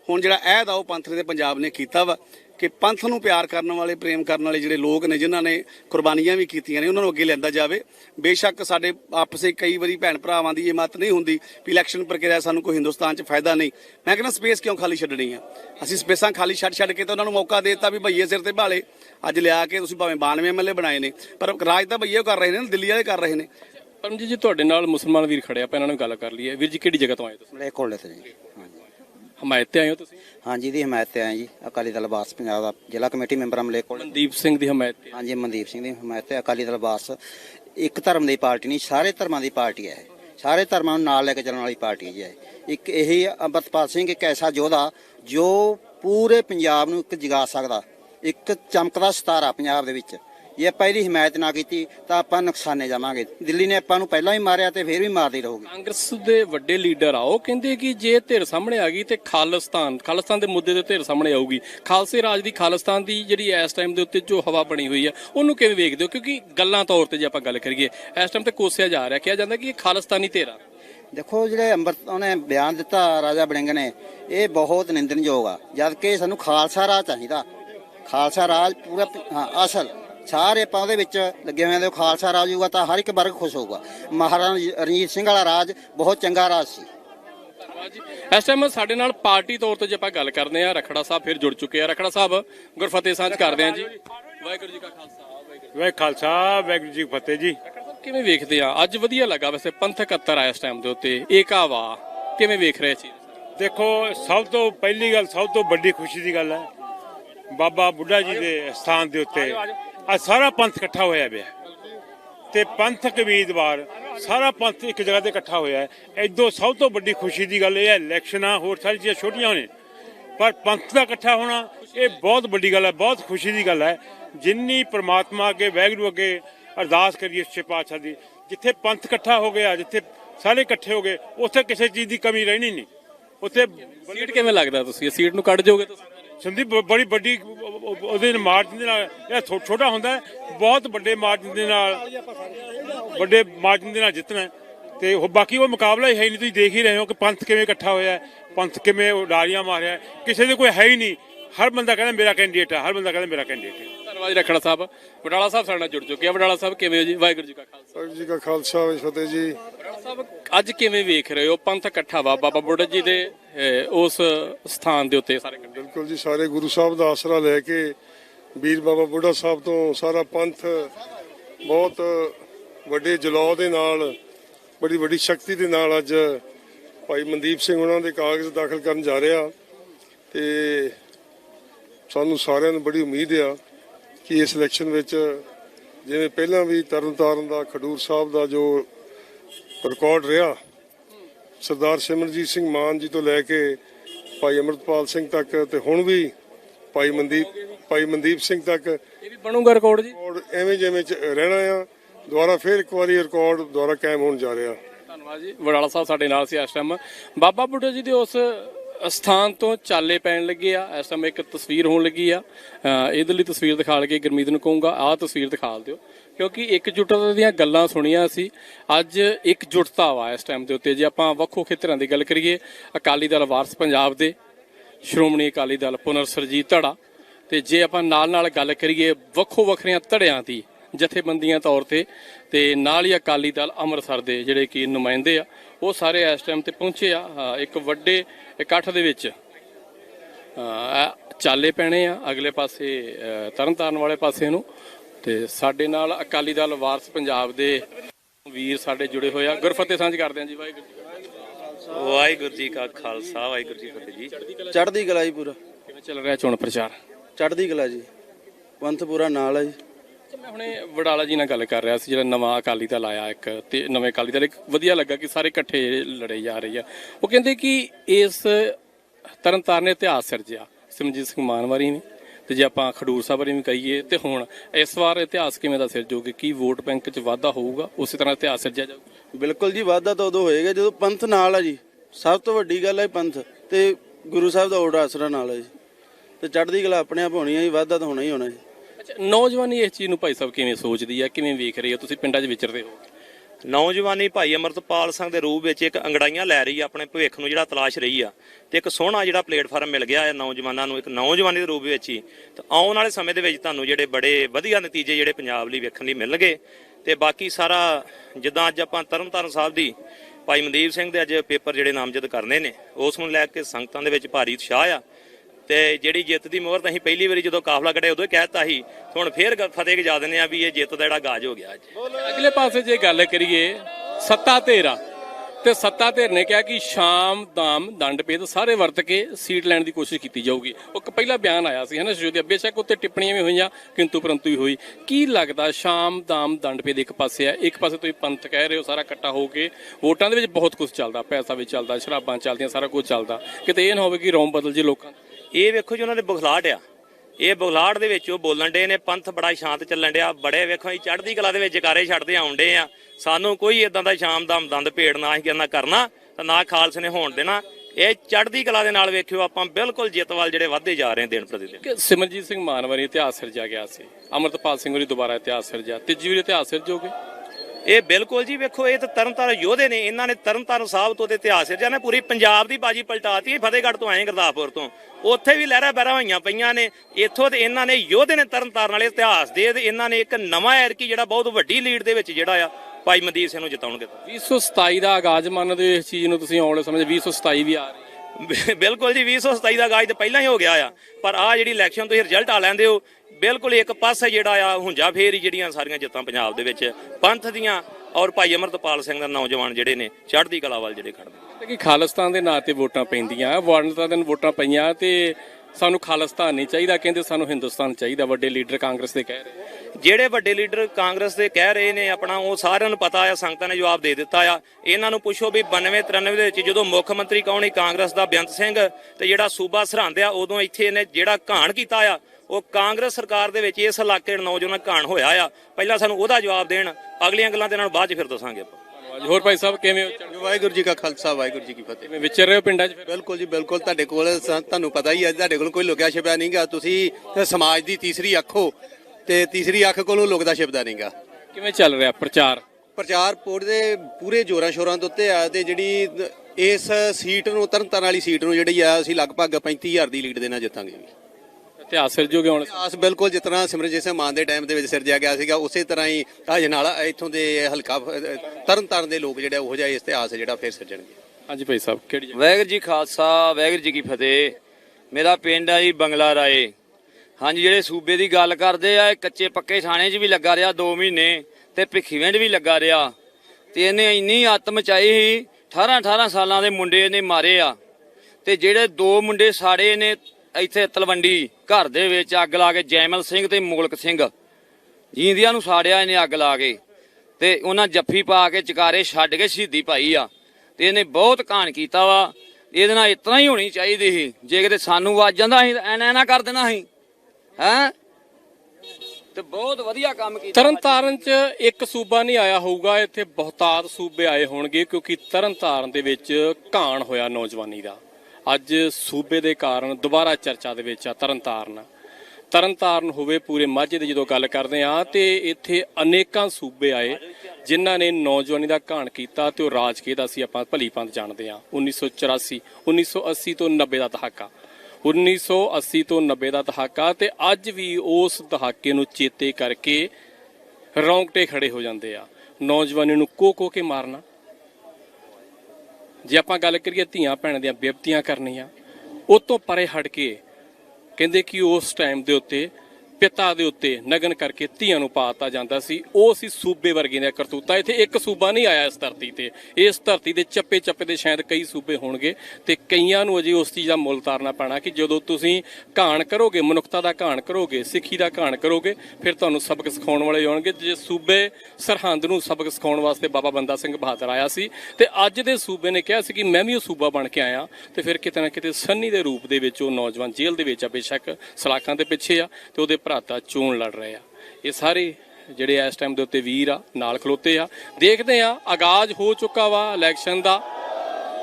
ਹੁਣ ਜਿਹੜਾ ਅਹਿਦ ਆ ਉਹ ਪੰਥਰੇ ਦੇ ਪੰਜਾਬ ਨੇ ਕੀਤਾ ਵਾ। ਕਿ ਪੰਥ ਨੂੰ ਪਿਆਰ ਕਰਨ ਵਾਲੇ ਪ੍ਰੇਮ ਕਰਨ ਵਾਲੇ ਜਿਹੜੇ ਲੋਕ ਨੇ ਜਿਨ੍ਹਾਂ ਨੇ ਕੁਰਬਾਨੀਆਂ ਵੀ ਕੀਤੀਆਂ ਨੇ ਉਹਨਾਂ ਨੂੰ ਅੱਗੇ ਲਿਆਂਦਾ ਜਾਵੇ। ਬੇਸ਼ੱਕ ਸਾਡੇ ਆਪਸੇ ਕਈ ਵਾਰੀ ਭੈਣ ਭਰਾਵਾਂ ਦੀ ਇਹ ਮਤ ਨਹੀਂ ਹੁੰਦੀ ਵੀ ਇਲੈਕਸ਼ਨ ਪ੍ਰਕਿਰਿਆ ਸਾਨੂੰ ਕੋਈ ਹਿੰਦੁਸਤਾਨ 'ਚ ਫਾਇਦਾ ਨਹੀਂ। ਮੈਂ ਕਹਿੰਦਾ ਸਪੇਸ ਕਿਉਂ ਖਾਲੀ ਛੱਡਣੀ ਆ? ਅਸੀਂ ਸਪੇਸਾਂ ਖਾਲੀ ਛੱਡ ਛੱਡ ਕੇ ਤਾਂ ਉਹਨਾਂ ਨੂੰ ਮੌਕਾ ਦੇ ਦਿੱਤਾ ਵੀ ਭਈਏ ਸਿਰ ਤੇ ਭਾਲੇ ਅੱਜ ਲਿਆ ਕੇ ਤੁਸੀਂ ਭਾਵੇਂ 92 ਐਮਐਲਏ ਬਣਾਏ ਨੇ ਪਰ ਰਾਜ ਤਾਂ ਭਈਏ ਕਰ ਰਹੇ ਨੇ ਨਾ, ਦਿੱਲੀ ਵਾਲੇ ਕਰ ਰਹੇ ਨੇ। ਪਰਮਜੀਤ ਜੀ ਤੁਹਾਡੇ ਨਾਲ ਮੁਸਲਮਾਨ ਵੀਰ ਖੜੇ ਆਪਾਂ ਇਹਨਾਂ ਨਾਲ ਗੱਲ ਕਰ ਲਈਏ। ਵੀਰ ਜੀ ਕਿਹੜੀ ਜਗ੍ਹਾ ਤੋਂ ਆਏ ਤੁਸੀਂ? ਕੋਲੇ ਤੇ ਜੀ। ਹਾਂਜੀ। ਹਮਾਇਤ ਤੇ ਆਏ ਹੋ ਤੁਸੀਂ? ਹਾਂਜੀ ਦੀ ਹਮਾਇਤ ਤੇ ਆਏ ਜੀ ਅਕਾਲੀ ਦਲ ਬਾਸ ਪੰਜਾਬ ਦਾ ਜ਼ਿਲ੍ਹਾ ਕਮੇਟੀ ਮੈਂਬਰ ਮਲੇ ਕੋਲੇ। ਮਨਦੀਪ ਸਿੰਘ ਦੀ ਹਮਾਇਤ ਤੇ ਹਾਂਜੀ ਮਨਦੀਪ ਸਿੰਘ ਦੀ ਹਮਾਇਤ ਤੇ ਅਕਾਲੀ ਦਲ ਬਾਸ ਇੱਕ ਧਰਮ ਦੀ ਪਾਰਟੀ ਨਹੀਂ ਸਾਰੇ ਧਰਮਾਂ ਦੀ ਪਾਰਟੀ ਹੈ। ਸਾਰੇ ਧਰਮਾਂ ਨੂੰ ਨਾਲ ਲੈ ਕੇ ਚੱਲਣ ਵਾਲੀ ਪਾਰਟੀ ਹੈ। ਇੱਕ ਇਹੀ ਅੰਮ੍ਰਿਤਪਾਲ ਸਿੰਘ ਇੱਕ ਐਸਾ ਯੋਧਾ ਜੋ ਪੂਰੇ ਪੰਜਾਬ ਨੂੰ ਇੱਕ ਜਗਾ ਸਕਦਾ ਇੱਕ ਚਮਕਦਾ ਸਿਤਾਰਾ ਪੰਜਾਬ ਦੇ ਵਿੱਚ। ਜੇ ਆਪਾਂ ਇਹਦੀ ਹਮਾਇਤ ਨਾ ਕੀਤੀ ਤਾਂ ਆਪਾਂ ਨੁਕਸਾਨੇ ਜਾਵਾਂਗੇ। ਦਿੱਲੀ ਨੇ ਆਪਾਂ ਨੂੰ ਪਹਿਲਾਂ ਵੀ ਮਾਰਿਆ ਤੇ ਫਿਰ ਵੀ ਮਾਰਦੀ ਰਹੂਗੀ। ਕਾਂਗਰਸ ਦੇ ਵੱਡੇ ਲੀਡਰ ਆ ਉਹ ਕਹਿੰਦੇ ਕਿ ਜੇ ਧਿਰ ਸਾਹਮਣੇ ਆ ਗਈ ਤੇ ਖਾਲਿਸਤਾਨ ਖਾਲਿਸਤਾਨ ਦੇ ਮੁੱਦੇ ਤੇ ਧਿਰ ਸਾਹਮਣੇ ਆਊਗੀ। ਖਾਲਸੇ ਰਾਜ ਦੀ ਖਾਲਿਸਤਾਨ ਦੀ ਜਿਹੜੀ ਇਸ ਟਾਈਮ ਦੇ ਉੱਤੇ ਜੋ ਹਵਾ ਬਣੀ ਹੋਈ ਆ ਉਹਨੂੰ ਕਿਵੇਂ ਵੇਖਦੇ ਹੋ? ਕਿਉਂਕਿ ਗੱਲਾਂ ਤੌਰ ਤੇ ਜੇ ਆਪਾਂ ਗੱਲ ਕਰੀਏ ਇਸ ਟਾਈਮ ਤੇ ਕੋਸਿਆ ਜਾ ਰਿਹਾ ਕਿਹਾ ਜਾਂਦਾ ਕਿ ਇਹ ਖਾਲਿਸਤਾਨੀ ਧਿਰ ਆ। ਦੇਖੋ ਜਿਹੜੇ ਅੰਮ੍ਰਿਤ ਉਹਨੇ ਬਿਆਨ ਦਿੱਤਾ ਰਾਜਾ ਬੜਿੰਗ ਨੇ ਇਹ ਬਹੁਤ ਨਿੰਦਣਯੋਗ ਆ। ਜਦ ਕਿ ਸਾਨੂੰ ਖਾਲਸਾ ਰਾਜ ਚਾਹੀਦਾ। ਖਾਲਸਾ ਰਾਜ ਪੂਰਾ ਹਾਂ ਅਸਲ। ਸਾਰੇ ਆਪਾਂ ਉਹਦੇ ਵਿੱਚ ਲੱਗੇ ਹੋਏ ਆ ਤੇ ਖਾਲਸਾ ਰਾਜ ਹੋਊਗਾ ਤਾਂ ਹਰ ਇੱਕ ਵਰਗ ਖੁਸ਼ ਹੋਊਗਾ। ਮਹਾਰਾਜਾ ਰਣਜੀਤ ਸਿੰਘ ਵਾਲਾ ਰਾਜ ਬਹੁਤ ਚੰਗਾ ਰਾਜ ਸੀ। ਇਸ ਟਾਈਮ ਸਾਡੇ ਨਾਲ ਪਾਰਟੀ ਤੌਰ ਤੇ ਜੇ ਆਪਾਂ ਗੱਲ ਕਰਦੇ ਆ ਰਖੜਾ ਸਾਹਿਬ ਫਿਰ ਜੁੜ ਚੁੱਕੇ ਆ। ਰਖੜਾ ਸਾਹਿਬ ਗੁਰਫਤਿਹ ਸਾਂਝ ਕਰਦੇ ਆ ਜੀ। ਵਾਹਿਗੁਰੂ ਜੀ ਕਾ ਖਾਲਸਾ ਵਾਹਿਗੁਰੂ ਵਾਹਿ ਖਾਲਸਾ ਵਾਹਿਗੁਰੂ ਜੀ ਫਤਿਹ ਜੀ। ਕਿਵੇਂ ਵੇਖਦੇ ਆ? ਅੱਜ ਵਧੀਆ ਲੱਗਾ ਵੈਸੇ ਪੰਥਕ ਅਤਰ ਆ ਇਸ ਟਾਈਮ ਦੇ ਉੱਤੇ। ਏਕਾ ਵਾ ਕਿਵੇਂ ਵੇਖ ਰਹੇ ਚੀਜ਼ ਦੇਖੋ ਸਭ ਤੋਂ ਪਹਿਲੀ ਗੱਲ ਸਭ ਤੋਂ ਵੱਡੀ ਖੁਸ਼ੀ ਦੀ ਗੱਲ ਹੈ ਬਾਬਾ ਬੁੱਢਾ ਜੀ ਦੇ ਸਥਾਨ ਦੇ ਉੱਤੇ। ਅੱਜ ਸਾਰਾ ਪੰਥ ਇਕੱਠਾ ਹੋਇਆ ਪਿਆ। ਤੇ ਪੰਥਕ ਉਮੀਦਵਾਰ, ਸਾਰਾ ਪੰਥ ਇੱਕ ਜਗ੍ਹਾ ਤੇ ਇਕੱਠਾ ਹੋਇਆ ਹੈ। ਐਦੋਂ ਸਭ ਤੋਂ ਵੱਡੀ ਖੁਸ਼ੀ ਦੀ ਗੱਲ ਇਹ ਹੈ, ਇਲੈਕਸ਼ਨਾਂ, ਹੋਰ ਸਾਰੀ ਚੀਜ਼ਾਂ ਛੋਟੀਆਂ ਨੇ ਪਰ ਪੰਥ ਦਾ ਇਕੱਠਾ ਹੋਣਾ, ਇਹ ਬਹੁਤ ਵੱਡੀ ਗੱਲ ਹੈ, ਬਹੁਤ ਖੁਸ਼ੀ ਦੀ ਗੱਲ ਹੈ। ਜਿੰਨੀ ਪ੍ਰਮਾਤਮਾ ਅੱਗੇ ਵੈਗਰੂ ਅੱਗੇ ਅਰਦਾਸ ਕਰੀਏ ਸੱਚੇ ਪਾਤਸ਼ਾਹ ਦੀ, ਜਿੱਥੇ ਪੰਥ ਇਕੱਠਾ ਹੋ ਗਿਆ, ਜਿੱਥੇ ਸਾਰੇ ਇਕੱਠੇ ਹੋ ਗਏ, ਉੱਥੇ ਕਿਸੇ ਚੀਜ਼ ਦੀ ਕਮੀ ਰਹਿਣੀ ਨਹੀਂ। ਉੱਥੇ ਸੀਟ ਕਿਵੇਂ ਲੱਗਦਾ ਤੁਸੀਂ? ਇਹ ਸੀਟ ਨੂੰ ਕੱਢ ਜਾਓਗੇ ਤੁਸੀਂ? ਸੰਦੀਪ ਬ- ਬੜੀ ਵੱਡੀ ਉਹਦੇ ਨਾਲ ਮਾਰਜਨ ਦੇ ਨਾਲ ਇਹ ਛੋ- ਛੋਟਾ ਹੁੰਦਾ ਹੈ, ਬਹੁਤ ਵੱਡੇ ਮਾਰਜਨ ਦੇ ਨਾਲ ਵੱਡੇ ਮਾਰਜਨ ਦੇ ਨਾਲ ਜਿੱਤਣਾ ਹੈ। ਤੇ ਉਹ ਬਾਕੀ ਉਹ ਮੁਕਾਬਲਾ ਹੀ ਹੈ ਨਹੀਂ ਤੁਸੀਂ ਦੇਖ ਹੀ ਰਹੇ ਹੋ ਕਿ ਪੰਥ ਕਿਵੇਂ ਇਕੱਠਾ ਹੋਇਆ ਹੈ, ਪੰਥ ਕਿਵੇਂ ਉਡਾਰੀਆਂ ਮਾਰਿਆ ਹੈ। ਕਿਸੇ ਦੇ ਕੋਈ ਹੈ ਹੀ ਨਹੀਂ ਹਰ ਬੰਦਾ ਕਹਿੰਦਾ ਮੇਰਾ ਕੈਂਡੀਡੇਟ ਹੈ ਹਰ ਬੰਦਾ ਕਹਿੰਦਾ ਮੇਰਾ ਕੈਂਡੀਡੇਟ ਹੈ ਧੰਨਵਾਦ ਜੀ ਰਖੜਾ ਸਾਹਿਬ। ਵਡਾਲਾ ਸਾਹਿਬ ਸਾਡੇ ਨਾਲ ਜੁੜ ਚੁੱਕੇ ਆ। ਵਡਾਲਾ ਸਾਹਿਬ ਕਿਵੇਂ ਹੋ ਜੀ? ਵਾਹਿਗੁਰੂ ਜੀ ਕਾ ਖਾਲਸਾ। ਵਾਹਿਗੁਰੂ ਜੀ ਕਾ ਖਾਲਸਾ ਵਾਹਿਗੁਰੂ ਫਤਿਹ ਜੀ। ਸਾਹਿਬ ਅੱਜ ਕਿਵੇਂ ਵੇਖ ਰਹੇ ਹੋ? ਪੰਥ ਇਕੱਠਾ ਵਾ ਬਾਬਾ ਬੁੱਢਾ ਜੀ ਦੇ ਉਸ ਸਥਾਨ ਦੇ ਉੱਤੇ ਸਾਰੇ ਬਿਲਕੁਲ ਜੀ ਸਾਰੇ ਗੁਰੂ ਸਾਹਿਬ ਦਾ ਆਸਰਾ ਲੈ ਕੇ ਵੀਰ ਬਾਬਾ ਬੁੱਢਾ ਸਾਹਿਬ ਤੋਂ ਸਾਰਾ ਪੰਥ ਬਹੁਤ ਵੱਡੇ ਜਲਾਅ ਦੇ ਨਾਲ ਬੜੀ ਵੱਡੀ ਸ਼ਕਤੀ ਦੇ ਨਾਲ ਅੱਜ ਭਾਈ ਮਨਦੀਪ ਸਿੰਘ ਉਹਨਾਂ ਦੇ ਕਾਗਜ਼ ਦਾਖਲ ਕਰਨ ਜਾ ਰਿਹਾ। ਤੇ ਸਾਨੂੰ ਸਾਰਿਆਂ ਨੂੰ ਬੜੀ ਉਮੀਦ ਆ ਕਿ ਇਸ ਇਲੈਕਸ਼ਨ ਵਿੱਚ ਜਿਵੇਂ ਪਹਿਲਾਂ ਵੀ ਤਰਨਤਾਰਨ ਦਾ ਖਡੂਰ ਸਾਹਿਬ ਦਾ ਜੋ ਰਿਕਾਰਡ ਰਿਹਾ ਸਰਦਾਰ ਸਿਮਰਜੀਤ ਸਿੰਘ ਮਾਨ ਜੀ ਤੋਂ ਲੈ ਕੇ ਭਾਈ ਅਮਰਤਪਾਲ ਸਿੰਘ ਤੱਕ ਤੇ ਹੁਣ ਵੀ ਭਾਈ ਮਨਦੀਪ ਭਾਈ ਮਨਦੀਪ ਸਿੰਘ ਤੱਕ ਇਹ ਵੀ ਬਣੂਗਾ ਰਿਕਾਰਡ ਜੀ? ਔਰ ਐਵੇਂ ਜਿਵੇਂ ਰਹਿਣਾ ਆ ਦੁਬਾਰਾ ਫਿਰ ਇੱਕ ਵਾਰੀ ਰਿਕਾਰਡ ਦੁਬਾਰਾ ਕਾਇਮ ਹੋਣ ਜਾ ਰਿਹਾ। ਧੰਨਵਾਦ ਜੀ। ਵਡਾਲਾ ਸਾਹਿਬ ਸਾਡੇ ਨਾਲ ਸੀ ਇਸ ਟਾਈਮ ਬਾਬਾ ਬੁੱਢਾ ਜੀ ਦੇ ਉਸ ਸਥਾਨ ਤੋਂ ਚਾਲੇ ਪੈਣ ਲੱਗੇ ਆ। ਇਸ ਸਮੇਂ ਇੱਕ ਤਸਵੀਰ ਹੋਣ ਲੱਗੀ ਆ। ਇਹਦੇ ਲਈ ਤਸਵੀਰ ਦਿਖਾ ਲਗੇ ਗੁਰਮੀਤ ਨੂੰ ਕਹੂੰਗਾ, ਆਹ ਤਸਵੀਰ ਦਿਖਾ ਦਿਓ। ਕਿਉਂਕਿ ਇਕਜੁੱਟਤਾ ਦੀਆਂ ਗੱਲਾਂ ਸੁਣੀਆਂ ਸੀ ਅੱਜ ਇਕਜੁੱਟਤਾ ਵਾ ਇਸ ਟਾਈਮ ਦੇ ਉੱਤੇ। ਜੇ ਆਪਾਂ ਵੱਖੋ ਖੇਤਰਾਂ ਦੀ ਗੱਲ ਕਰੀਏ, ਅਕਾਲੀ ਦਲ ਵਾਰਸ ਪੰਜਾਬ ਦੇ, ਸ਼੍ਰੋਮਣੀ ਅਕਾਲੀ ਦਲ ਪੁਨਰ ਸਰਜੀਤ ਧੜਾ। ਤੇ ਜੇ ਆਪਾਂ ਨਾਲ ਨਾਲ ਗੱਲ ਕਰੀਏ ਵੱਖੋ ਵੱਖਰੀਆਂ ਧੜਿਆਂ ਦੀ, ਜਥੇਬੰਦੀਆਂ ਤੌਰ ਤੇ ਤੇ ਨਾਲ ਹੀ ਅਕਾਲੀ ਦਲ ਅੰਮ੍ਰਿਤਸਰ ਦੇ ਜਿਹੜੇ ਕਿ ਨੁਮਾਇੰਦੇ ਆ, ਉਹ ਸਾਰੇ ਇਸ ਟਾਈਮ ਤੇ ਪਹੁੰਚੇ ਆ। ਇੱਕ ਵੱਡੇ ਇਕੱਠ ਦੇ ਵਿੱਚ। ਚਾਲੇ ਪੈਣੇ ਆ ਅਗਲੇ ਪਾਸੇ ਤਰਨਤਾਰਨ ਵਾਲੇ ਪਾਸੇ ਨੂੰ। ਤੇ ਸਾਡੇ ਨਾਲ ਅਕਾਲੀ ਦਲ ਵਾਰਸ ਪੰਜਾਬ ਦੇ ਵੀਰ ਸਾਡੇ ਜੁੜੇ ਹੋਏ ਆ। ਗੁਰਫਤਿਹ ਸਾਂਝ ਕਰਦੇ ਆ ਜੀ ਵਾਹਿਗੁਰੂ ਜੀ ਕਾ ਖਾਲਸਾ। ਵਾਹਿਗੁਰੂ ਜੀ ਕਾ ਖਾਲਸਾ ਵਾਹਿਗੁਰੂ ਜੀ ਫਤਿਹ ਜੀ। ਚੜ੍ਹਦੀ ਕਲਾ ਜੀ। ਪੂਰਾ। ਕਿਵੇਂ ਚੱਲ ਰਿਹਾ ਚੋਣ ਪ੍ਰਚਾਰ? ਚੜ੍ਹਦੀ ਕਲਾ ਜੀ। ਪੰਥ ਪੂਰਾ ਨਾਲ ਹੈ ਜੀ। ਮੈਂ ਹੁਣੇ ਵਡਾਲਾ ਜੀ ਨਾਲ ਗੱਲ ਕਰ ਰਿਹਾ ਸੀ, ਜਿਹੜਾ ਨਵਾਂ ਅਕਾਲੀ ਦਲ ਆਇਆ ਇੱਕ ਤੇ ਨਵੇਂ ਅਕਾਲੀ ਦਲ, ਇੱਕ ਵਧੀਆ ਲੱਗਾ ਕਿ ਸਾਰੇ ਇਕੱਠੇ ਲੜੇ ਜਾ ਰਹੇ ਆ। ਉਹ ਕਹਿੰਦੇ ਕਿ ਇਸ ਤਰਨਤਾਰਨ ਨੇ ਇਤਿਹਾਸ ਸਿਰਜਿਆ ਸਿਮਰਜੀਤ ਸਿੰਘ ਮਾਨਵਾਰੀ ਨੇ ਤੇ ਜੇ ਆਪਾਂ ਖਡੂਰ ਸਾਹਿਬ ਬਾਰੇ ਵੀ ਕਹੀਏ, ਤੇ ਹੁਣ ਇਸ ਵਾਰ ਇਤਿਹਾਸ ਕਿਵੇਂ ਦਾ ਸਿਰਜੋਗੇ ਕੀ ਵੋਟ ਬੈਂਕ 'ਚ ਵਾਧਾ ਹੋਊਗਾ, ਉਸੇ ਤਰ੍ਹਾਂ ਇਤਿਹਾਸ ਸਿਰਜਿਆ ਜਾਊਗਾ ਬਿਲਕੁਲ ਜੀ, ਵਾਧਾ ਤਾਂ ਉਦੋਂ ਹੋਏਗਾ ਜਦੋਂ ਪੰਥ ਨਾਲ ਆ ਜੀ। ਸਭ ਤੋਂ ਵੱਡੀ ਗੱਲ ਹੈ ਪੰਥ, ਤੇ ਗੁਰੂ ਸਾਹਿਬ ਦਾ ਓਟ ਆਸਰਾ ਨਾਲ ਹੈ ਜੀ। ਤੇ ਚੜ੍ਹਦੀ ਕਲਾ ਆਪਣੇ ਆਪ ਹੋਣੀ ਹੈ ਜੀ, ਵਾਧਾ ਤਾਂ ਹੋਣਾ ਹੀ ਹੋਣਾ ਜੀ। ਅੱਛਾ, ਨੌਜਵਾਨੀ ਇਸ ਚੀਜ਼ ਨੂੰ ਭਾਈ ਸਾਹਿਬ ਕਿਵੇਂ ਸੋਚਦੀ ਆ, ਕਿਵੇਂ ਵੇਖ ਰਹੀ ਆ ਤੁਸੀਂ ਪਿੰਡਾਂ 'ਚ ਵਿਚਰਦੇ ਹੋ। ਨੌਜਵਾਨੀ ਭਾਈ ਅਮਰਤਪਾਲ ਸਿੰਘ ਦੇ ਰੂਪ ਵਿੱਚ ਇੱਕ ਅੰਗੜਾਈਆਂ ਲੈ ਰਹੀ ਆ, ਆਪਣੇ ਭਵਿੱਖ ਨੂੰ ਜਿਹੜਾ ਤਲਾਸ਼ ਰਹੀ ਆ ਤੇ ਇੱਕ ਸੋਹਣਾ ਜਿਹੜਾ ਪਲੇਟਫਾਰਮ ਮਿਲ ਗਿਆ ਹੈ ਨੌਜਵਾਨਾਂ ਨੂੰ, ਇੱਕ ਨੌਜਵਾਨੀ ਦੇ ਰੂਪ ਵਿੱਚ ਹੀ। ਤੇ ਆਉਣ ਵਾਲੇ ਸਮੇਂ ਦੇ ਵਿੱਚ ਤੁਹਾਨੂੰ ਜਿਹੜੇ ਬੜੇ ਵਧੀਆ ਨਤੀਜੇ ਜਿਹੜੇ ਪੰਜਾਬ ਲਈ ਵੇਖਣ ਲਈ ਮਿਲਣਗੇ। ਤੇ ਬਾਕੀ ਸਾਰਾ, ਜਿੱਦਾਂ ਅੱਜ ਆਪਾਂ ਤਰਨਤਾਰਨ ਸਾਹਿਬ ਦੀ, ਭਾਈ ਮਨਦੀਪ ਸਿੰਘ ਦੇ ਅੱਜ ਪੇਪਰ ਜਿਹੜੇ ਨਾਮਜ਼ਦ ਕਰਨੇ ਨੇ, ਉਸ ਨੂੰ ਲੈ ਕੇ ਸੰਗਤਾਂ ਦੇ ਵਿੱਚ ਭਾਰੀ ਉਤਸ਼ਾਹ ਆ। ਤੇ ਜਿਹੜੀ ਜਿੱਤ ਦੀ ਮੋਹਰ ਤਾਂ ਅਸੀਂ ਪਹਿਲੀ ਵਾਰੀ ਜਦੋਂ ਕਾਫਲਾ ਕੱਢਿਆ, ਉਦੋਂ ਕਹਿਤਾ ਸੀ। ਹੁਣ ਫੇਰ ਫਤਿਹ ਗਜਾ ਦਿੰਦੇ ਆ ਵੀ ਇਹ ਜਿੱਤ ਦਾ ਜਿਹੜਾ ਗਾਜ ਹੋ ਗਿਆ ਅੱਜ। ਅਗਲੇ ਪਾਸੇ ਜੇ ਗੱਲ ਕਰੀਏ, ਸੱਤਾ ਧੇਰਾ। ਤੇ ਸੱਤਾ ਧਿਰ ਨੇ ਕਿਹਾ ਕਿ ਸ਼ਾਮ, ਦਾਮ, ਦੰਡ ਭੇਦ ਸਾਰੇ ਵਰਤ ਕੇ ਸੀਟ ਲੈਣ ਦੀ ਕੋਸ਼ਿਸ਼ ਕੀਤੀ ਜਾਊਗੀ। ਉਹ ਪਹਿਲਾ ਬਿਆਨ ਆਇਆ ਸੀ, ਹਨਾ ਸ਼੍ਰੀ ਬੇਸ਼ੱਕ ਉੱਤੇ ਟਿੱਪਣੀਆਂ ਵੀ ਹੋਈਆਂ, ਕਿੰਤੂ ਪਰੰਤੂ ਹੀ ਹੋਈ। ਕੀ ਲੱਗਦਾ ਸ਼ਾਮ, ਦਾਮ, ਦੰਡ ਭੇਦ ਇੱਕ ਪਾਸੇ ਆ? ਇੱਕ ਪਾਸੇ ਤੁਸੀਂ ਪੰਥ ਕਹਿ ਰਹੇ ਹੋ, ਸਾਰਾ ਇਕੱਠਾ ਹੋ ਕੇ ਵੋਟਾਂ ਦੇ ਵਿੱਚ ਬਹੁਤ ਕੁਝ ਚੱਲਦਾ, ਪੈਸਾ ਵੀ ਚੱਲਦਾ, ਸ਼ਰਾਬਾਂ ਚੱਲਦੀਆਂ, ਸਾਰਾ ਕੁਝ ਚੱਲਦਾ। ਕਿਤੇ ਇਹ ਨਾ ਹੋਵੇ ਕਿ ਰੌਮ ਬਦਲ ਜੇ ਲੋਕਾਂ ਦਾ। ਇਹ ਵੇਖੋ ਜੀ, ਉਹਨਾਂ ਦੇ ਬੁਖਲਾਟ ਆ। ਇਹ ਬੁਖਲਾਟ ਦੇ ਵਿੱਚ ਉਹ ਬੋਲਣ ਡੇ ਨੇ, ਪੰਥ ਬੜਾ ਸ਼ਾਂਤ ਚੱਲਣ ਡਿਆ। ਬੜੇ ਵੇਖੋ ਅਸੀਂ ਚੜ੍ਹਦੀ ਕਲਾ ਦੇ ਵਿੱਚ ਜਕਾਰੇ ਛੱਡਦੇ ਆਉਂਦੇ ਆ। ਸਾਨੂੰ ਕੋਈ ਇਦਾਂ ਦਾ ਸ਼ਾਮ ਦਾ ਦੰਦ ਭੇੜ ਨਾ ਅਸੀਂ ਕਰਨਾ ਕਰਨਾ, ਤਾਂ ਨਾ ਖਾਲਸੇ ਨੇ ਹੋਣ ਦੇਣਾ। ਇਹ ਚੜ੍ਹਦੀ ਕਲਾ ਦੇ ਨਾਲ ਵੇਖਿਓ, ਆਪਾਂ ਬਿਲਕੁਲ ਜਿੱਤ ਵੱਲ ਜਿਹੜੇ ਵਧਦੇ ਜਾ ਰਹੇ ਦਿਨ ਪ੍ਰਤੀ ਦਿਨ। ਸਿਮਰਜੀਤ ਸਿੰਘ ਮਾਨਵਰੀ ਇਤਿਹਾਸ ਸਿਰਜਿਆ ਗਿਆ ਸੀ। ਅਮਰਤਪਾਲ ਸਿੰਘ ਹੋਰੀ ਦੁਬਾਰਾ ਇਤਿਹਾਸ ਸਿਰਜਿਆ ਤੀਜੀ ਵਾਰ ਇਤਿਹਾਸ ਸਿਰਜੋਗੇ ਇਹ ਬਿਲਕੁਲ ਜੀ ਵੇਖੋ ਇਹ ਤਾਂ ਤਰਨਤਾਰਨ ਯੋਧੇ ਨੇ ਇਹਨਾਂ ਨੇ ਤਰਨਤਾਰਨ ਸਾਹਿਬ ਤੋਂ ਤੇ ਇਤਿਹਾਸ ਸਿਰਜਿਆ ਨੇ ਪੂਰੀ ਪੰਜਾਬ ਦੀ ਬਾਜੀ ਪਲਟਾਤੀ ਫਤਿਹਗੜ੍ਹ ਤੋਂ ਆਏ ਗੁਰਦਾਸਪੁਰ ਤੋਂ। ਉੱਥੇ ਵੀ ਲਹਿਰਾ ਬਹਿਰਾ ਹੋਈਆਂ ਪਈਆਂ ਨੇ ਇੱਥੋਂ ਤੇ ਇਹਨਾਂ ਨੇ ਯੋਧੇ ਨੇ ਤਰਨਤਾਰਨ ਵਾਲੇ ਇਤਿਹਾਸ ਦੇ ਤੇ ਇਹਨਾਂ ਨੇ ਇੱਕ ਨਵਾਂ ਐਰਕੀ ਜਿਹੜਾ ਬਹੁਤ ਵੱਡੀ ਲੀਡ ਦੇ ਵਿੱਚ ਜਿਹੜਾ ਆ ਭਾਈ ਮਨਦੀਪ ਸਿੰਘ ਨੂੰ ਜਿਤਾਉਣਗੇ। 2027 ਦਾ ਆਗਾਜ਼ ਮੰਨਦੇ ਇਸ ਚੀਜ਼ ਨੂੰ ਤੁਸੀਂ ਆਉਣ ਵਾਲੇ ਸਮੇਂ 'ਚ 2027 ਵੀ ਆ ਰਹੀ ਬਿਲਕੁਲ ਜੀ 2027 ਦਾ ਗਾਜ ਤਾਂ ਪਹਿਲਾਂ ਹੀ ਹੋ ਗਿਆ ਆ ਪਰ ਆ ਜਿਹੜੀ ਇਲੈਕਸ਼ਨ ਤੁਸੀਂ ਰਿਜ਼ਲਟ ਆ ਲੈਂਦੇ ਹੋ ਬਿਲਕੁਲ ਇੱਕ ਪਾਸੇ ਜਿਹੜਾ ਆ ਹੁੰਜਾ ਫੇਰ ਹੀ ਜਿਹੜੀਆਂ ਸਾਰੀਆਂ ਜਿੱਤਾਂ ਪੰਜਾਬ ਦੇ ਵਿੱਚ। ਪੰਥ ਦੀਆਂ ਔਰ ਭਾਈ ਅਮਰਤਪਾਲ ਸਿੰਘ ਦਾ ਨੌਜਵਾਨ ਜਿਹੜੇ ਨੇ ਚੜ੍ਹਦੀ ਕਲਾ ਵੱਲ ਜਿਹੜੇ ਖੜਦੇ ਕਿ ਖਾਲਿਸਤਾਨ ਦੇ ਨਾਂ ਤੇ ਵੋਟਾਂ ਪੈਂਦੀਆਂ ਵਾਰਨਤਾ ਦੇ ਵੋਟਾਂ ਪਈਆਂ ਤੇ ਸਾਨੂੰ ਖਾਲਿਸਤਾਨ ਨਹੀਂ ਚਾਹੀਦਾ ਕਹਿੰਦੇ ਸਾਨੂੰ ਹਿੰਦੁਸਤਾਨ ਚਾਹੀਦਾ ਵੱਡੇ ਲੀਡਰ ਕਾਂਗਰਸ ਦੇ ਕਹਿ ਰਹੇ ਜਿਹੜੇ ਵੱਡੇ ਲੀਡਰ ਕਾਂਗਰਸ ਦੇ ਕਹਿ ਰਹੇ ਨੇ ਆਪਣਾ ਉਹ ਸਾਰਿਆਂ ਨੂੰ ਪਤਾ ਆ ਸੰਗਤਾਂ ਨੇ ਜਵਾਬ ਦੇ ਦਿੱਤਾ ਆ। ਇਹਨਾਂ ਨੂੰ ਪੁੱਛੋ ਵੀ 92 93 ਦੇ ਵਿੱਚ ਜਦੋਂ ਮੁੱਖ ਮੰਤਰੀ ਕੌਣ ਸੀ? ਕਾਂਗਰਸ ਦਾ ਬੇਅੰਤ ਸਿੰਘ ਤੇ ਜਿਹੜਾ ਸੂਬਾ ਸਰਹੰਦ ਆ ਉਦੋਂ ਇੱਥੇ ਇਹਨੇ ਜਿਹੜਾ ਘਾਣ ਕੀਤਾ ਆ ਉਹ ਕਾਂਗਰਸ ਸਰਕਾਰ ਦੇ ਵਿੱਚ ਇਸ ਇਲਾਕੇ ਦੇ ਨੌਜਵਾਨਾਂ ਘਾਣ ਹੋਇਆ ਆ। ਪਹਿਲਾਂ ਸਾਨੂੰ ਉਹਦਾ ਜਵਾਬ ਦੇਣ ਅਗਲੀਆਂ ਗੱਲਾਂ ਤੇ ਇਹਨਾਂ ਨੂੰ ਬਾਅਦ ਚ ਫਿਰ ਦੱਸਾਂਗੇ ਆਪਾਂ। ਧੰਨਵਾਦ। ਹੋਰ ਭਾਈ ਸਾਹਿਬ ਕਿਵੇਂ ਹੋ? ਵਾਹਿਗੁਰੂ ਜੀ ਕਾ ਖਾਲਸਾ ਵਾਹਿਗੁਰੂ ਜੀ ਕੀ ਫਤਿਹ। ਕਿਵੇਂ ਵਿਚਰ ਰਹੇ ਹੋ ਪਿੰਡਾਂ 'ਚ ਫਿਰ? ਬਿਲਕੁਲ ਜੀ ਬਿਲਕੁਲ। ਤੁਹਾਡੇ ਕੋਲ ਤੁਹਾਨੂੰ ਪਤਾ ਹੀ ਹੈ ਤੁਹਾਡੇ ਕੋਲ ਕੋਈ ਲੁਕਿਆ ਛਿਪਿਆ ਨਹੀਂਗਾ ਤੁਸੀਂ ਤੇ ਸਮਾਜ ਦੀ ਤੀਸਰੀ ਅੱਖ ਹੋ ਤੇ ਤੀਸਰੀ ਅੱਖ ਕੋਲੋਂ ਲੁਕਦਾ ਛਿਪਦਾ ਨਹੀਂਗਾ ਕਿਵੇਂ ਚੱਲ ਰਿਹਾ ਪ੍ਰਚਾਰ? ਪ੍ਰਚਾਰ ਪੂਰੇ ਪੂਰੇ ਜੋਰਾਂ ਸ਼ੋਰਾਂ ਦੇ ਉੱਤੇ ਆ ਤੇ ਜਿਹੜੀ ਇਸ ਸੀਟ ਨੂੰ ਤਰਨਤਾਰਨ ਵਾਲੀ ਸੀਟ ਨੂੰ ਜਿਹੜੀ ਆ ਅਸੀਂ ਲਗਭਗ 35000 ਦੀ ਲੀਡ ਦੇ ਨਾਲ ਜਿੱਤਾਂਗੇ। ਜੀ ਇਤਿਹਾਸ ਸਿਰਜੋਗੇ ਹੁਣ? ਆਸ ਬਿਲਕੁਲ ਜਿਸ ਤਰ੍ਹਾਂ ਸਿਮਰਜੀਤ ਸਿੰਘ ਮਾਨ ਦੇ ਟਾਈਮ ਦੇ ਵਿੱਚ ਸਿਰਜਿਆ ਗਿਆ ਸੀਗਾ ਉਸੇ ਤਰ੍ਹਾਂ ਹੀ ਅਜਨਾਲਾ ਇੱਥੋਂ ਦੇ ਹਲਕਾ ਅਹ, ਤਰਨਤਾਰਨ ਦੇ ਲੋਕ ਜਿਹੜੇ ਉਹੋ ਜਿਹਾ ਇਤਿਹਾਸ ਜਿਹੜਾ ਫਿਰ ਸਿਰਜਣਗੇ। ਹਾਂਜੀ ਭਾਈ ਸਾਹਿਬ ਕਿਹੜੀ ਜਗ੍ਹਾ? ਵਾਹਿਗੁਰੂ ਜੀ ਖਾਲਸਾ ਵਾਹਿਗੁਰੂ ਜੀ ਕੀ ਫਤਿਹ। ਮੇਰਾ ਪਿੰਡ ਆ ਜੀ ਬੰਗਲਾ ਰਾਏ। ਹਾਂਜੀ ਜਿਹੜੇ ਸੂਬੇ ਦੀ ਗੱਲ ਕਰਦੇ ਆ ਇਹ ਕੱਚੇ ਪੱਕੇ ਥਾਣੇ 'ਚ ਵੀ ਲੱਗਾ ਰਿਹਾ 2 ਮਹੀਨੇ ਤੇ ਭਿੱਖੀਵਿੰਡ ਵੀ ਲੱਗਾ ਰਿਹਾ। ਤੇ ਇਹਨੇ ਇੰਨੀ ਅੱਤ ਮਚਾਈ ਸੀ 18 18 ਸਾਲਾਂ ਦੇ ਮੁੰਡੇ ਨੇ ਮਾਰੇ ਆ। ਤੇ ਜਿਹੜੇ ਦੋ ਮੁੰਡੇ ਸਾੜੇ ਨੇ ਇੱਥੇ ਤਲਵੰਡੀ ਘਰ ਦੇ ਵਿੱਚ ਅੱਗ ਲਾ ਕੇ ਜੈਮਲ ਸਿੰਘ ਤੇ ਮੁਗਲਕ ਸਿੰਘ ਜੀਂਦਿਆਂ ਨੂੰ ਸਾੜਿਆ, ਇਹਨੇ ਅੱਗ ਲਾ ਕੇ। ਤੇ ਉਹਨਾਂ ਜੱਫੀ ਪਾ ਕੇ ਚਕਾਰੇ ਛੱਡ ਕੇ ਸ਼ਹੀਦੀ ਪਾਈ ਆ। ਤੇ ਇਹਨੇ ਬਹੁਤ ਕਾਣ ਕੀਤਾ ਵਾ। ਇਹਦੇ ਨਾਲ ਇਤਨਾ ਹੀ ਹੋਣੀ ਚਾਹੀਦੀ ਸੀ। ਜੇ ਕਿਤੇ ਸਾਨੂੰ ਵੱਜ ਜਾਂਦਾ ਸੀ ਐਨਾ ਐਨਾ ਕਰ ਦੇਣਾ ਸੀ। ਹੈ? ਤੇ ਬਹੁਤ ਵਧੀਆ ਕੰਮ ਕੀਤਾ। ਤਰਨਤਾਰਨ 'ਚ ਇੱਕ ਸੂਬਾ ਨਹੀਂ ਆਇਆ ਹੋਊਗਾ, ਇੱਥੇ ਬਹੁਤਾਤ ਸੂਬੇ ਆਏ ਹੋਣਗੇ, ਕਿਉਂਕਿ ਤਰਨਤਾਰਨ ਦੇ ਵਿੱਚ ਘਾਣ ਹੋਇਆ ਨੌਜਵਾਨੀ ਦਾ। ਅੱਜ ਸੂਬੇ ਦੇ ਕਾਰਨ ਦੁਬਾਰਾ ਚਰਚਾ ਦੇ ਵਿੱਚ ਆ, ਤਰਨਤਾਰਨ। ਤਰਨਤਾਰਨ ਹੋਵੇ ਪੂਰੇ ਮਾਝੇ ਦੀ ਜਦੋਂ ਗੱਲ ਕਰਦੇ ਆ ਤੇ ਇੱਥੇ ਅਨੇਕਾਂ ਸੂਬੇ ਆਏ ਜਿਨ੍ਹਾਂ ਨੇ ਨੌਜਵਾਨੀ ਦਾ ਘਾਣ ਕੀਤਾ ਤੇ ਉਹ ਰਾਜ ਕਿਹਦਾ ਸੀ ਆਪਾਂ ਭਲੀ ਪੰਥ ਜਾਣਦੇ ਆ 1984 1980 ਤੋਂ 90 ਦਾ ਦਹਾਕਾ। 1980 ਤੋਂ 90 ਦਾ ਦਹਾਕਾ ਤੇ ਅੱਜ ਵੀ ਉਸ ਦਹਾਕੇ ਨੂੰ ਚੇਤੇ ਕਰਕੇ ਰੌਂਗਟੇ ਖੜੇ ਹੋ ਜਾਂਦੇ ਆ। ਨੌਜਵਾਨੀ ਨੂੰ ਕੋ ਕੋ ਕੇ ਮਾਰਨਾ ਜੇ ਆਪਾਂ ਗੱਲ ਕਰੀਏ ਧੀਆਂ ਭੈਣਾਂ ਦੀਆਂ ਬੇਬਤੀਆਂ ਕਰਨੀਆਂ, ਉਹ ਤੋਂ ਪਰੇ ਹਟ ਕੇ ਕਹਿੰਦੇ ਕਿ ਉਸ ਟਾਈਮ ਦੇ ਉੱਤੇ ਪਿਤਾ ਦੇ ਉੱਤੇ ਨਗਨ ਕਰਕੇ ਧੀਆਂ ਨੂੰ ਪਾਤਾ ਜਾਂਦਾ ਸੀ। ਉਹ ਸੀ ਸੂਬੇ ਵਰਗੇ ਦੀਆਂ ਕਰਤੂਤਾਂ। ਇੱਥੇ ਇੱਕ ਸੂਬਾ ਨਹੀਂ ਆਇਆ ਇਸ ਧਰਤੀ ਤੇ। ਇਸ ਧਰਤੀ ਦੇ ਚੱਪੇ ਚੱਪੇ ਦੇ ਸ਼ਾਇਦ ਕਈ ਸੂਬੇ ਹੋਣਗੇ ਤੇ ਕਈਆਂ ਨੂੰ ਅਜੇ ਉਸ ਚੀਜ਼ ਦਾ ਮੁੱਲ ਤਾਰਨਾ ਪੈਣਾ ਕਿ ਜਦੋਂ ਤੁਸੀਂ ਘਾਣ ਕਰੋਗੇ, ਮਨੁੱਖਤਾ ਦਾ ਘਾਣ ਕਰੋਗੇ, ਸਿੱਖੀ ਦਾ ਘਾਣ ਕਰੋਗੇ, ਫਿਰ ਤੁਹਾਨੂੰ ਸਬਕ ਸਿਖਾਉਣ ਵਾਲੇ ਆਉਣਗੇ। ਜੇ ਸੂਬੇ ਸਰਹੰਦ ਨੂੰ ਸਬਕ ਸਿਖਾਉਣ ਵਾਸਤੇ ਬਾਬਾ ਬੰਦਾ ਸਿੰਘ ਬਹਾਦਰ ਆਇਆ ਸੀ ਤੇ ਅੱਜ ਦੇ ਸੂਬੇ ਨੇ ਕਿਹਾ ਸੀ ਕਿ ਮੈਂ ਵੀ ਉਹ ਸੂਬਾ ਬਣ ਕੇ ਆਇਆ ਤੇ ਫਿਰ ਕਿਤੇ ਨਾ ਕਿਤੇ ਸੰਨੀ ਦੇ ਰੂਪ ਦੇ ਵਿੱਚ ਉਹ ਨੌਜਵਾਨ ਜੇਲ੍ਹ ਦੇ ਵਿੱਚ ਆ, ਬੇਸ਼ੱਕ ਸਲਾਖਾਂ ਦੇ ਪਿੱਛੇ ਆ ਤੇ ਉਹਦੇ ਭਰਾਤਾ ਚੋਣ ਲੜ ਰਹੇ ਆ। ਇਹ ਸਾਰੇ ਜਿਹੜੇ ਇਸ ਟਾਈਮ ਦੇ ਉੱਤੇ ਵੀਰ ਆ, ਨਾਲ ਖਲੋਤੇ ਆ। ਦੇਖਦੇ ਆ, ਆਗਾਜ਼ ਹੋ ਚੁੱਕਾ ਵਾ ਇਲੈਕਸ਼ਨ ਦਾ।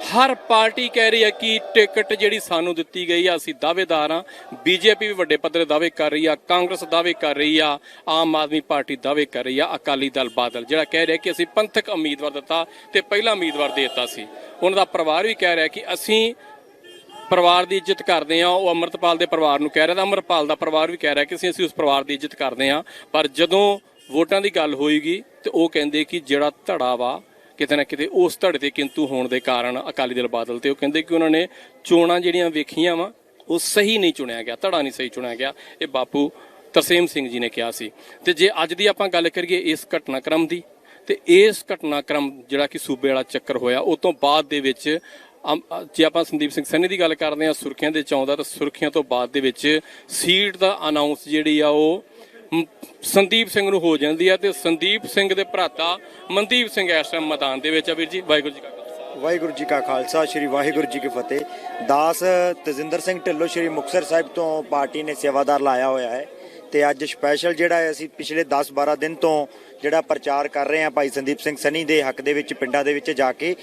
ਹਰ ਪਾਰਟੀ ਕਹਿ ਰਹੀ ਹੈ ਕਿ ਟਿਕਟ ਜਿਹੜੀ ਸਾਨੂੰ ਦਿੱਤੀ ਗਈ ਆ, ਅਸੀਂ ਦਾਅਵੇਦਾਰ ਆ। ਬੀਜੇਪੀ ਵੀ ਵੱਡੇ ਪੱਧਰ ਦਾਅਵੇ ਕਰ ਰਹੀ ਆ, ਕਾਂਗਰਸ ਦਾਅਵੇ ਕਰ ਰਹੀ ਆ, ਆਮ ਆਦਮੀ ਪਾਰਟੀ ਦਾਅਵੇ ਕਰ ਰਹੀ ਆ, ਅਕਾਲੀ ਦਲ ਬਾਦਲ, ਜਿਹੜਾ ਕਹਿ ਰਿਹਾ ਕਿ ਅਸੀਂ ਪੰਥਕ ਉਮੀਦਵਾਰ ਦਿੱਤਾ ਤੇ ਪਹਿਲਾ ਉਮੀਦਵਾਰ ਦੇ ਦਿੱਤਾ ਸੀ। ਉਹਨਾਂ ਦਾ ਪਰਿਵਾਰ ਵੀ ਕਹਿ ਰਿਹਾ ਕਿ ਅਸੀਂ ਪਰਿਵਾਰ ਦੀ ਇੱਜ਼ਤ ਕਰਦੇ ਆ ਉਹ ਅਮਰਤਪਾਲ ਦੇ ਪਰਿਵਾਰ ਨੂੰ ਕਹਿ ਰਿਹਾ ਤਾਂ ਅਮਰਪਾਲ ਦਾ ਪਰਿਵਾਰ ਵੀ ਕਹਿ ਰਿਹਾ ਕਿ ਅਸੀਂ ਅਸੀਂ ਉਸ ਪਰਿਵਾਰ ਦੀ ਇੱਜ਼ਤ ਕਰਦੇ ਆ ਪਰ ਜਦੋਂ ਵੋਟਾਂ ਦੀ ਗੱਲ ਹੋਏਗੀ ਤੇ ਉਹ ਕਹਿੰਦੇ ਕਿ ਜਿਹੜਾ ਧੜਾ ਵਾ, ਕਿਤੇ ਨਾ ਕਿਤੇ ਉਸ ਧੜੇ ਤੇ ਕਿੰਤੂ ਹੋਣ ਦੇ ਕਾਰਨ ਅਕਾਲੀ ਦਲ ਬਾਦਲ ਤੇ, ਉਹ ਕਹਿੰਦੇ ਕਿ ਉਹਨਾਂ ਨੇ ਚੋਣਾਂ ਜਿਹੜੀਆਂ ਵੇਖੀਆਂ ਵਾ, ਉਹ ਸਹੀ ਨਹੀਂ ਚੁਣਿਆ ਗਿਆ, ਧੜਾ ਨਹੀਂ ਸਹੀ ਚੁਣਿਆ ਗਿਆ। ਇਹ ਬਾਪੂ ਤਰਸੇਮ ਸਿੰਘ ਜੀ ਨੇ ਕਿਹਾ ਸੀ। ਤੇ ਜੇ ਅੱਜ ਦੀ ਆਪਾਂ ਗੱਲ ਕਰੀਏ ਇਸ ਘਟਨਾਕ੍ਰਮ ਦੀ, ਤੇ ਇਸ ਘਟਨਾਕ੍ਰਮ ਜਿਹੜਾ ਕਿ ਸੂਬੇ ਵਾਲਾ ਚੱਕਰ ਹੋਇਆ, ਉਹ ਤੋਂ ਬਾਅਦ ਦੇ ਵਿੱਚ ਜੇ ਆਪਾਂ ਸੰਦੀਪ ਸਿੰਘ ਸੰਨੀ ਦੀ ਗੱਲ ਕਰਦੇ ਹਾਂ ਸੁਰਖੀਆਂ ਦੇ ਚੌਂਦਾ, ਤਾਂ ਸੁਰਖੀਆਂ ਤੋਂ ਬਾਅਦ ਦੇ ਵਿੱਚ ਸੀਟ ਦਾ ਅਨਾਉਂਸ ਜਿਹੜੀ ਆ ਉਹ ਸੰਦੀਪ ਸਿੰਘ ਨੂੰ ਹੋ ਜਾਂਦੀ ਆ, ਤੇ ਸੰਦੀਪ ਸਿੰਘ ਦੇ ਭਰਾਤਾ ਮਨਦੀਪ ਸਿੰਘ ਇਸ ਟਾਈਮ ਮੈਦਾਨ ਦੇ ਵਿੱਚ ਆ। ਵੀਰ ਜੀ, ਵਾਹਿਗੁਰੂ ਜੀ ਕਾ ਖਾਲਸਾ। ਵਾਹਿਗੁਰੂ ਜੀ ਕਾ ਖਾਲਸਾ, ਸ੍ਰੀ ਵਾਹਿਗੁਰੂ ਜੀ ਕੀ ਫਤਿਹ। ਦਾਸ ਤਜਿੰਦਰ ਸਿੰਘ ਢਿੱਲੋਂ ਸ੍ਰੀ ਮੁਕਤਸਰ ਸਾਹਿਬ ਤੋਂ ਪਾਰਟੀ ਨੇ ਸੇਵਾਦਾਰ ਲਾਇਆ ਹੋਇਆ ਹੈ, ਤੇ ਅੱਜ ਸਪੈਸ਼ਲ ਜਿਹੜਾ ਹੈ ਅਸੀਂ ਪਿਛਲੇ 10-12 ਦਿਨ ਤੋਂ ਜਿਹੜਾ ਪ੍ਰਚਾਰ ਕਰ ਰਹੇ ਹਾਂ ਭਾਈ ਸੰਦੀਪ ਸਿੰਘ ਸਨੀ ਦੇ ਹੱਕ ਦੇ ਵਿੱਚ, ਪਿੰਡਾਂ ਦੇ ਵਿੱਚ ਜਾ ਕੇ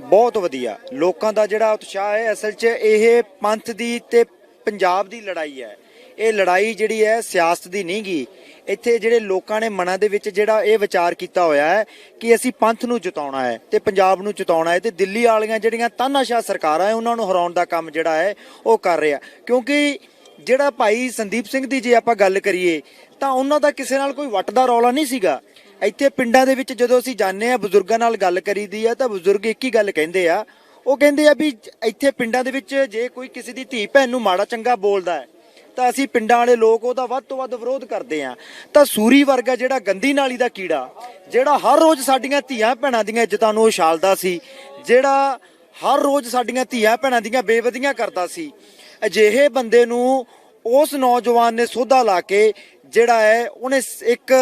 ਬਹੁਤ ਵਧੀਆ। ਲੋਕਾਂ ਦਾ ਜਿਹੜਾ ਉਤਸ਼ਾਹ ਹੈ ਅਸਲ 'ਚ ਇਹ ਪੰਥ ਦੀ ਤੇ ਪੰਜਾਬ ਦੀ ਲੜਾਈ ਹੈ। ਇਹ ਲੜਾਈ ਜਿਹੜੀ ਹੈ ਸਿਆਸਤ ਦੀ ਨਹੀਂ ਗੀ। ਇੱਥੇ ਜਿਹੜੇ ਲੋਕਾਂ ਨੇ ਮਨਾਂ ਦੇ ਵਿੱਚ ਜਿਹੜਾ ਇਹ ਵਿਚਾਰ ਕੀਤਾ ਹੋਇਆ ਹੈ ਕਿ ਅਸੀਂ ਪੰਥ ਨੂੰ ਜਿਤਾਉਣਾ ਹੈ ਤੇ ਪੰਜਾਬ ਨੂੰ ਜਿਤਾਉਣਾ ਹੈ ਤੇ ਦਿੱਲੀ ਵਾਲੀਆਂ ਜਿਹੜੀਆਂ ਤਾਨਾਸ਼ਾਹ ਸਰਕਾਰਾਂ ਹੈ, ਉਹਨਾਂ ਨੂੰ ਹਰਾਉਣ ਦਾ ਕੰਮ ਜਿਹੜਾ ਹੈ ਉਹ ਕਰ ਰਿਹਾ। ਕਿਉਂਕਿ ਜਿਹੜਾ ਭਾਈ ਸੰਦੀਪ ਸਿੰਘ ਦੀ ਜੇ ਆਪਾਂ ਗੱਲ ਕਰੀਏ, ਤਾਂ ਉਹਨਾਂ ਦਾ ਕਿਸੇ ਨਾਲ ਕੋਈ ਵੱਟ ਦਾ ਰੌਲਾ ਨਹੀਂ ਸੀਗਾ। ਇੱਥੇ ਪਿੰਡਾਂ ਦੇ ਵਿੱਚ ਜਦੋਂ ਅਸੀਂ ਜਾਂਦੇ ਆ ਬਜ਼ੁਰਗਾਂ ਨਾਲ ਗੱਲ ਕਰੀਦੀ ਆ, ਤਾਂ ਬਜ਼ੁਰਗ ਇੱਕ ਹੀ ਗੱਲ ਕਹਿੰਦੇ ਆ। ਉਹ ਕਹਿੰਦੇ ਆ ਵੀ ਇੱਥੇ ਪਿੰਡਾਂ ਦੇ ਵਿੱਚ ਜੇ ਕੋਈ ਕਿਸੇ ਦੀ ਧੀ ਭੈਣ ਨੂੰ ਮਾੜਾ ਚੰਗਾ ਬੋਲਦਾ ਹੈ, ਤਾਂ ਅਸੀਂ ਪਿੰਡਾਂ ਵਾਲੇ ਲੋਕ ਉਹਦਾ ਵੱਧ ਤੋਂ ਵੱਧ ਵਿਰੋਧ ਕਰਦੇ ਆ ਤਾਂ ਸੂਰੀ ਵਰਗਾ ਜਿਹੜਾ ਗੰਦੀ ਨਾਲੀ ਦਾ ਕੀੜਾ, ਜਿਹੜਾ ਹਰ ਰੋਜ਼ ਸਾਡੀਆਂ ਧੀਆਂ ਭੈਣਾਂ ਦੀਆਂ ਇੱਜ਼ਤਾਂ ਨੂੰ ਉਛਾਲਦਾ ਸੀ, ਜਿਹੜਾ ਹਰ ਰੋਜ਼ ਸਾਡੀਆਂ ਧੀਆਂ ਭੈਣਾਂ ਦੀਆਂ ਬੇਵਦੀਆਂ ਕਰਦਾ ਸੀ, ਅਜਿਹੇ ਬੰਦੇ ਨੂੰ ਉਸ ਨੌਜਵਾਨ ਨੇ ਸੋਧਾ ਲਾ ਕੇ ਜਿਹੜਾ ਹੈ, ਉਹਨੇ ਇੱਕ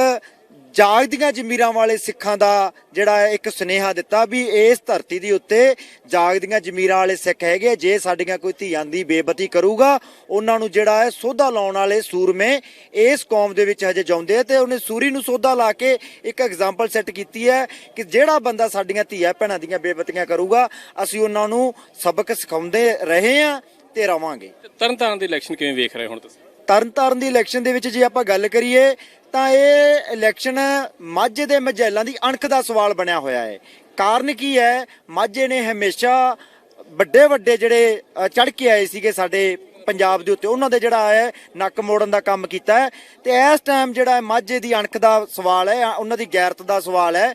ਇੱਕ ਜਾਗਦੀਆਂ ਜ਼ਮੀਰਾਂ ਵਾਲੇ ਸਿੱਖਾਂ ਦਾ ਜਿਹੜਾ ਹੈ ਇੱਕ ਸੁਨੇਹਾ ਦਿੱਤਾ ਵੀ ਇਸ ਧਰਤੀ ਦੇ ਉੱਤੇ ਜਾਗਦੀਆਂ ਜ਼ਮੀਰਾਂ ਵਾਲੇ ਸਿੱਖ ਹੈਗੇ ਜੇ ਸਾਡੀਆਂ ਕੋਈ ਧੀਆਂ ਦੀ ਬੇਬਤੀ ਕਰੂਗਾ ਉਹਨਾਂ ਨੂੰ ਜਿਹੜਾ ਹੈ ਸੋਧਾ ਲਾਉਣ ਵਾਲੇ ਸੂਰਮੇ ਇਸ ਕੌਮ ਦੇ ਵਿੱਚ ਹਜੇ ਜਾਉਂਦੇ ਤੇ ਉਹਨੇ ਸੂਰੀ ਨੂੰ ਸੋਧਾ ਲਾ ਕੇ ਇੱਕ ਐਗਜ਼ਾਮਪਲ ਸੈੱਟ ਕੀਤੀ ਹੈ ਕਿ ਜਿਹੜਾ ਬੰਦਾ ਸਾਡੀਆਂ ਧੀਆਂ ਭੈਣਾਂ ਦੀਆਂ ਬੇਬਤੀਆਂ ਕਰੂਗਾ ਅਸੀਂ ਉਹਨਾਂ ਨੂੰ ਸਬਕ ਸਿਖਾਉਂਦੇ ਰਹੇ ਆ ਤੇ ਰਵਾਂਗੇ। ਤਰਨਤਾਰਨ ਦੀ ਇਲੈਕਸ਼ਨ ਕਿਵੇਂ ਵੇਖ ਰਹੇ ਹੋ ਹੁਣ ਤੁਸੀਂ? ਤਰਨਤਾਰਨ ਦੀ ਇਲੈਕਸ਼ਨ ਦੇ ਵਿੱਚ ਜੇ ਆਪਾਂ ਗੱਲ ਕਰੀਏ ਤਾਂ ਇਹ ਇਲੈਕਸ਼ਨ ਮਾਝੇ ਦੇ ਮਜੈਲਾਂ ਦੀ ਅਣਖ ਦਾ ਸਵਾਲ ਬਣਿਆ ਹੋਇਆ ਹੈ। ਕਾਰਨ ਕੀ ਹੈ? ਮਾਝੇ ਨੇ ਹਮੇਸ਼ਾ ਵੱਡੇ ਵੱਡੇ ਜਿਹੜੇ ਚੜ ਕੇ ਆਏ ਸੀਗੇ ਸਾਡੇ ਪੰਜਾਬ ਦੇ ਉੱਤੇ। ਉਹਨਾਂ ਦੇ ਜਿਹੜਾ ਹੈ, ਨੱਕ ਮੋੜਨ ਦਾ ਕੰਮ ਕੀਤਾ ਹੈ। ਤੇ ਇਸ ਟਾਈਮ ਜਿਹੜਾ ਮਾਝੇ ਦੀ ਅਣਖ ਦਾ ਸਵਾਲ ਹੈ ਉਹਨਾਂ ਦੀ ਗੈਰਤ ਦਾ ਸਵਾਲ ਹੈ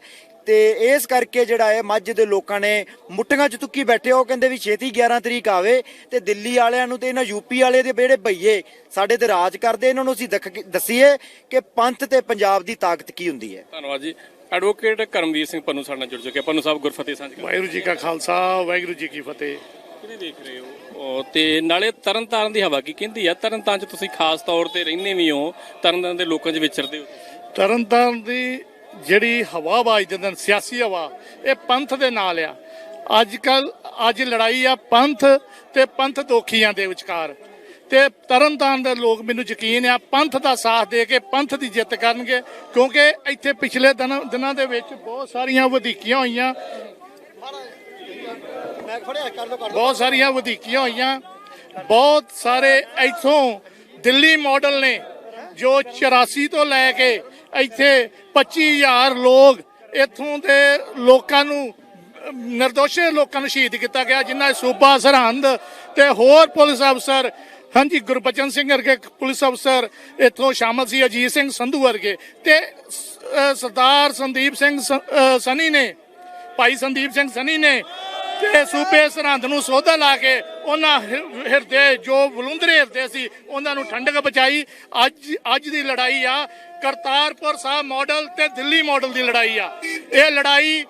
ਤੇ ਇਸ ਕਰਕੇ ਜਿਹੜਾ ਹੈ ਮਾਝੇ ਦੇ ਲੋਕਾਂ ਨੇ ਮੁੱਠੀਆਂ 'ਚ ਤੁੱਕੀ ਬੈਠੇ ਉਹ ਕਹਿੰਦੇ ਵੀ ਛੇਤੀ 11 ਤਰੀਕ ਆਵੇ ਤੇ ਦਿੱਲੀ ਵਾਲਿਆਂ ਨੂੰ ਤੇ ਇਹਨਾਂ ਯੂਪੀ ਵਾਲੇ ਦੇ ਜਿਹੜੇ ਭਈਏ ਸਾਡੇ ਤੇ ਰਾਜ ਕਰਦੇ ਇਹਨਾਂ ਨੂੰ ਅਸੀਂ ਦੱਸੀਏ ਕਿ ਪੰਥ ਤੇ ਪੰਜਾਬ ਦੀ ਤਾਕਤ ਕੀ ਹੁੰਦੀ ਹੈ। ਧੰਨਵਾਦ ਜੀ। ਐਡਵੋਕੇਟ ਕਰਮਵੀਰ ਸਿੰਘ ਪੰਨੂ ਸਾਡੇ ਨਾਲ ਜੁੜ ਚੁੱਕੇ। ਪੰਨੂ ਸਾਹਿਬ ਗੁਰਫਤਿਹ ਸਾਂਝ ਵਾਹਿਗੁਰੂ ਜੀ ਕਾ ਖਾਲਸਾ ਵਾਹਿਗੁਰੂ ਜੀ ਕੀ ਫਤਿਹ। ਕਿਵੇਂ ਦੇਖ ਰਹੇ ਹੋ? ਤੇ ਨਾਲੇ ਤਰਨਤਾਰਨ ਦੀ ਹਵਾ ਕੀ ਕਹਿੰਦੀ ਆ? ਤਰਨਤਾਰਨ ਚ ਤੁਸੀਂ ਖਾਸ ਤੌਰ ਤੇ ਰਹਿੰਦੇ ਵੀ ਹੋ ਤਰਨਤਾਰਨ ਦੇ ਲੋਕਾਂ 'ਚ ਵਿਚਰਦੇ ਹੋ ਤਰਨਤਾਰਨ ਦੀ ਜਿਹੜੀ ਹਵਾ ਬਾਜ ਦਿੰਦੇ ਨੇ ਸਿਆਸੀ ਹਵਾ ਇਹ ਪੰਥ ਦੇ ਨਾਲ ਆ। ਅੱਜ ਕੱਲ ਅੱਜ ਲੜਾਈ ਆ ਪੰਥ ਤੇ ਪੰਥ ਦੋਖੀਆਂ ਦੇ ਵਿਚਕਾਰ। ਤੇ ਤਰਨਤਾਰਨ ਦੇ ਲੋਕ ਮੈਨੂੰ ਯਕੀਨ ਆ ਪੰਥ ਦਾ ਸਾਥ ਦੇ ਕੇ ਪੰਥ ਦੀ ਜਿੱਤ ਕਰਨਗੇ ਕਿਉਂਕਿ ਇੱਥੇ ਪਿਛਲੇ ਦਿਨਾਂ ਦਿਨਾਂ ਦੇ ਵਿੱਚ ਬਹੁਤ ਸਾਰੀਆਂ ਵਧੀਕੀਆਂ ਹੋਈਆਂ। ਬਹੁਤ ਸਾਰੀਆਂ ਵਧੀਕੀਆਂ ਹੋਈਆਂ। ਬਹੁਤ ਸਾਰੇ ਇੱਥੋਂ ਦਿੱਲੀ ਮਾਡਲ ਨੇ ਜੋ 84 ਤੋਂ ਲੈ ਕੇ ਇੱਥੇ 25000 ਲੋਕ ਇੱਥੋਂ ਦੇ ਲੋਕਾਂ ਨੂੰ ਅਹ, ਨਿਰਦੋਸ਼ ਲੋਕਾਂ ਨੂੰ ਸ਼ਹੀਦ ਕੀਤਾ ਗਿਆ ਜਿਨ੍ਹਾਂ ਸੂਬਾ ਸਰਹੰਦ ਤੇ ਹੋਰ ਪੁਲਿਸ ਅਫਸਰ ਹਾਂਜੀ ਗੁਰਬਚਨ ਸਿੰਘ ਵਰਗੇ ਪੁਲਿਸ ਅਫਸਰ ਇੱਥੋਂ ਸ਼ਾਮਲ ਸੀ ਅਜੀਤ ਸਿੰਘ ਸੰਧੂ ਵਰਗੇ ਤੇ ਸਰਦਾਰ ਸੰਦੀਪ ਸਿੰਘ ਸ- ਸਨੀ ਨੇ ਭਾਈ ਸੰਦੀਪ ਸਿੰਘ ਸਨੀ ਨੇ ਤੇ ਸੂਬੇ ਸਰਹੰਦ ਨੂੰ ਸੋਧਾ ਲਾ ਕੇ ਉਹਨਾਂ ਹਿ- ਹਿਰਦੇ, ਜੋ ਬਲੁੰਦਰੇ ਹਿਰਦੇ ਸੀ, ਉਹਨਾਂ ਨੂੰ ਠੰਡਕ ਬਚਾਈ। ਅੱਜ ਅੱਜ ਦੀ ਲੜਾਈ ਆ। ਕਰਤਾਰਪੁਰ ਸਾਹਿਬ ਮਾਡਲ ਤੇ ਦਿੱਲੀ ਮਾਡਲ ਦੀ ਲੜਾਈ ਆ। ਇਹ ਲੜਾਈ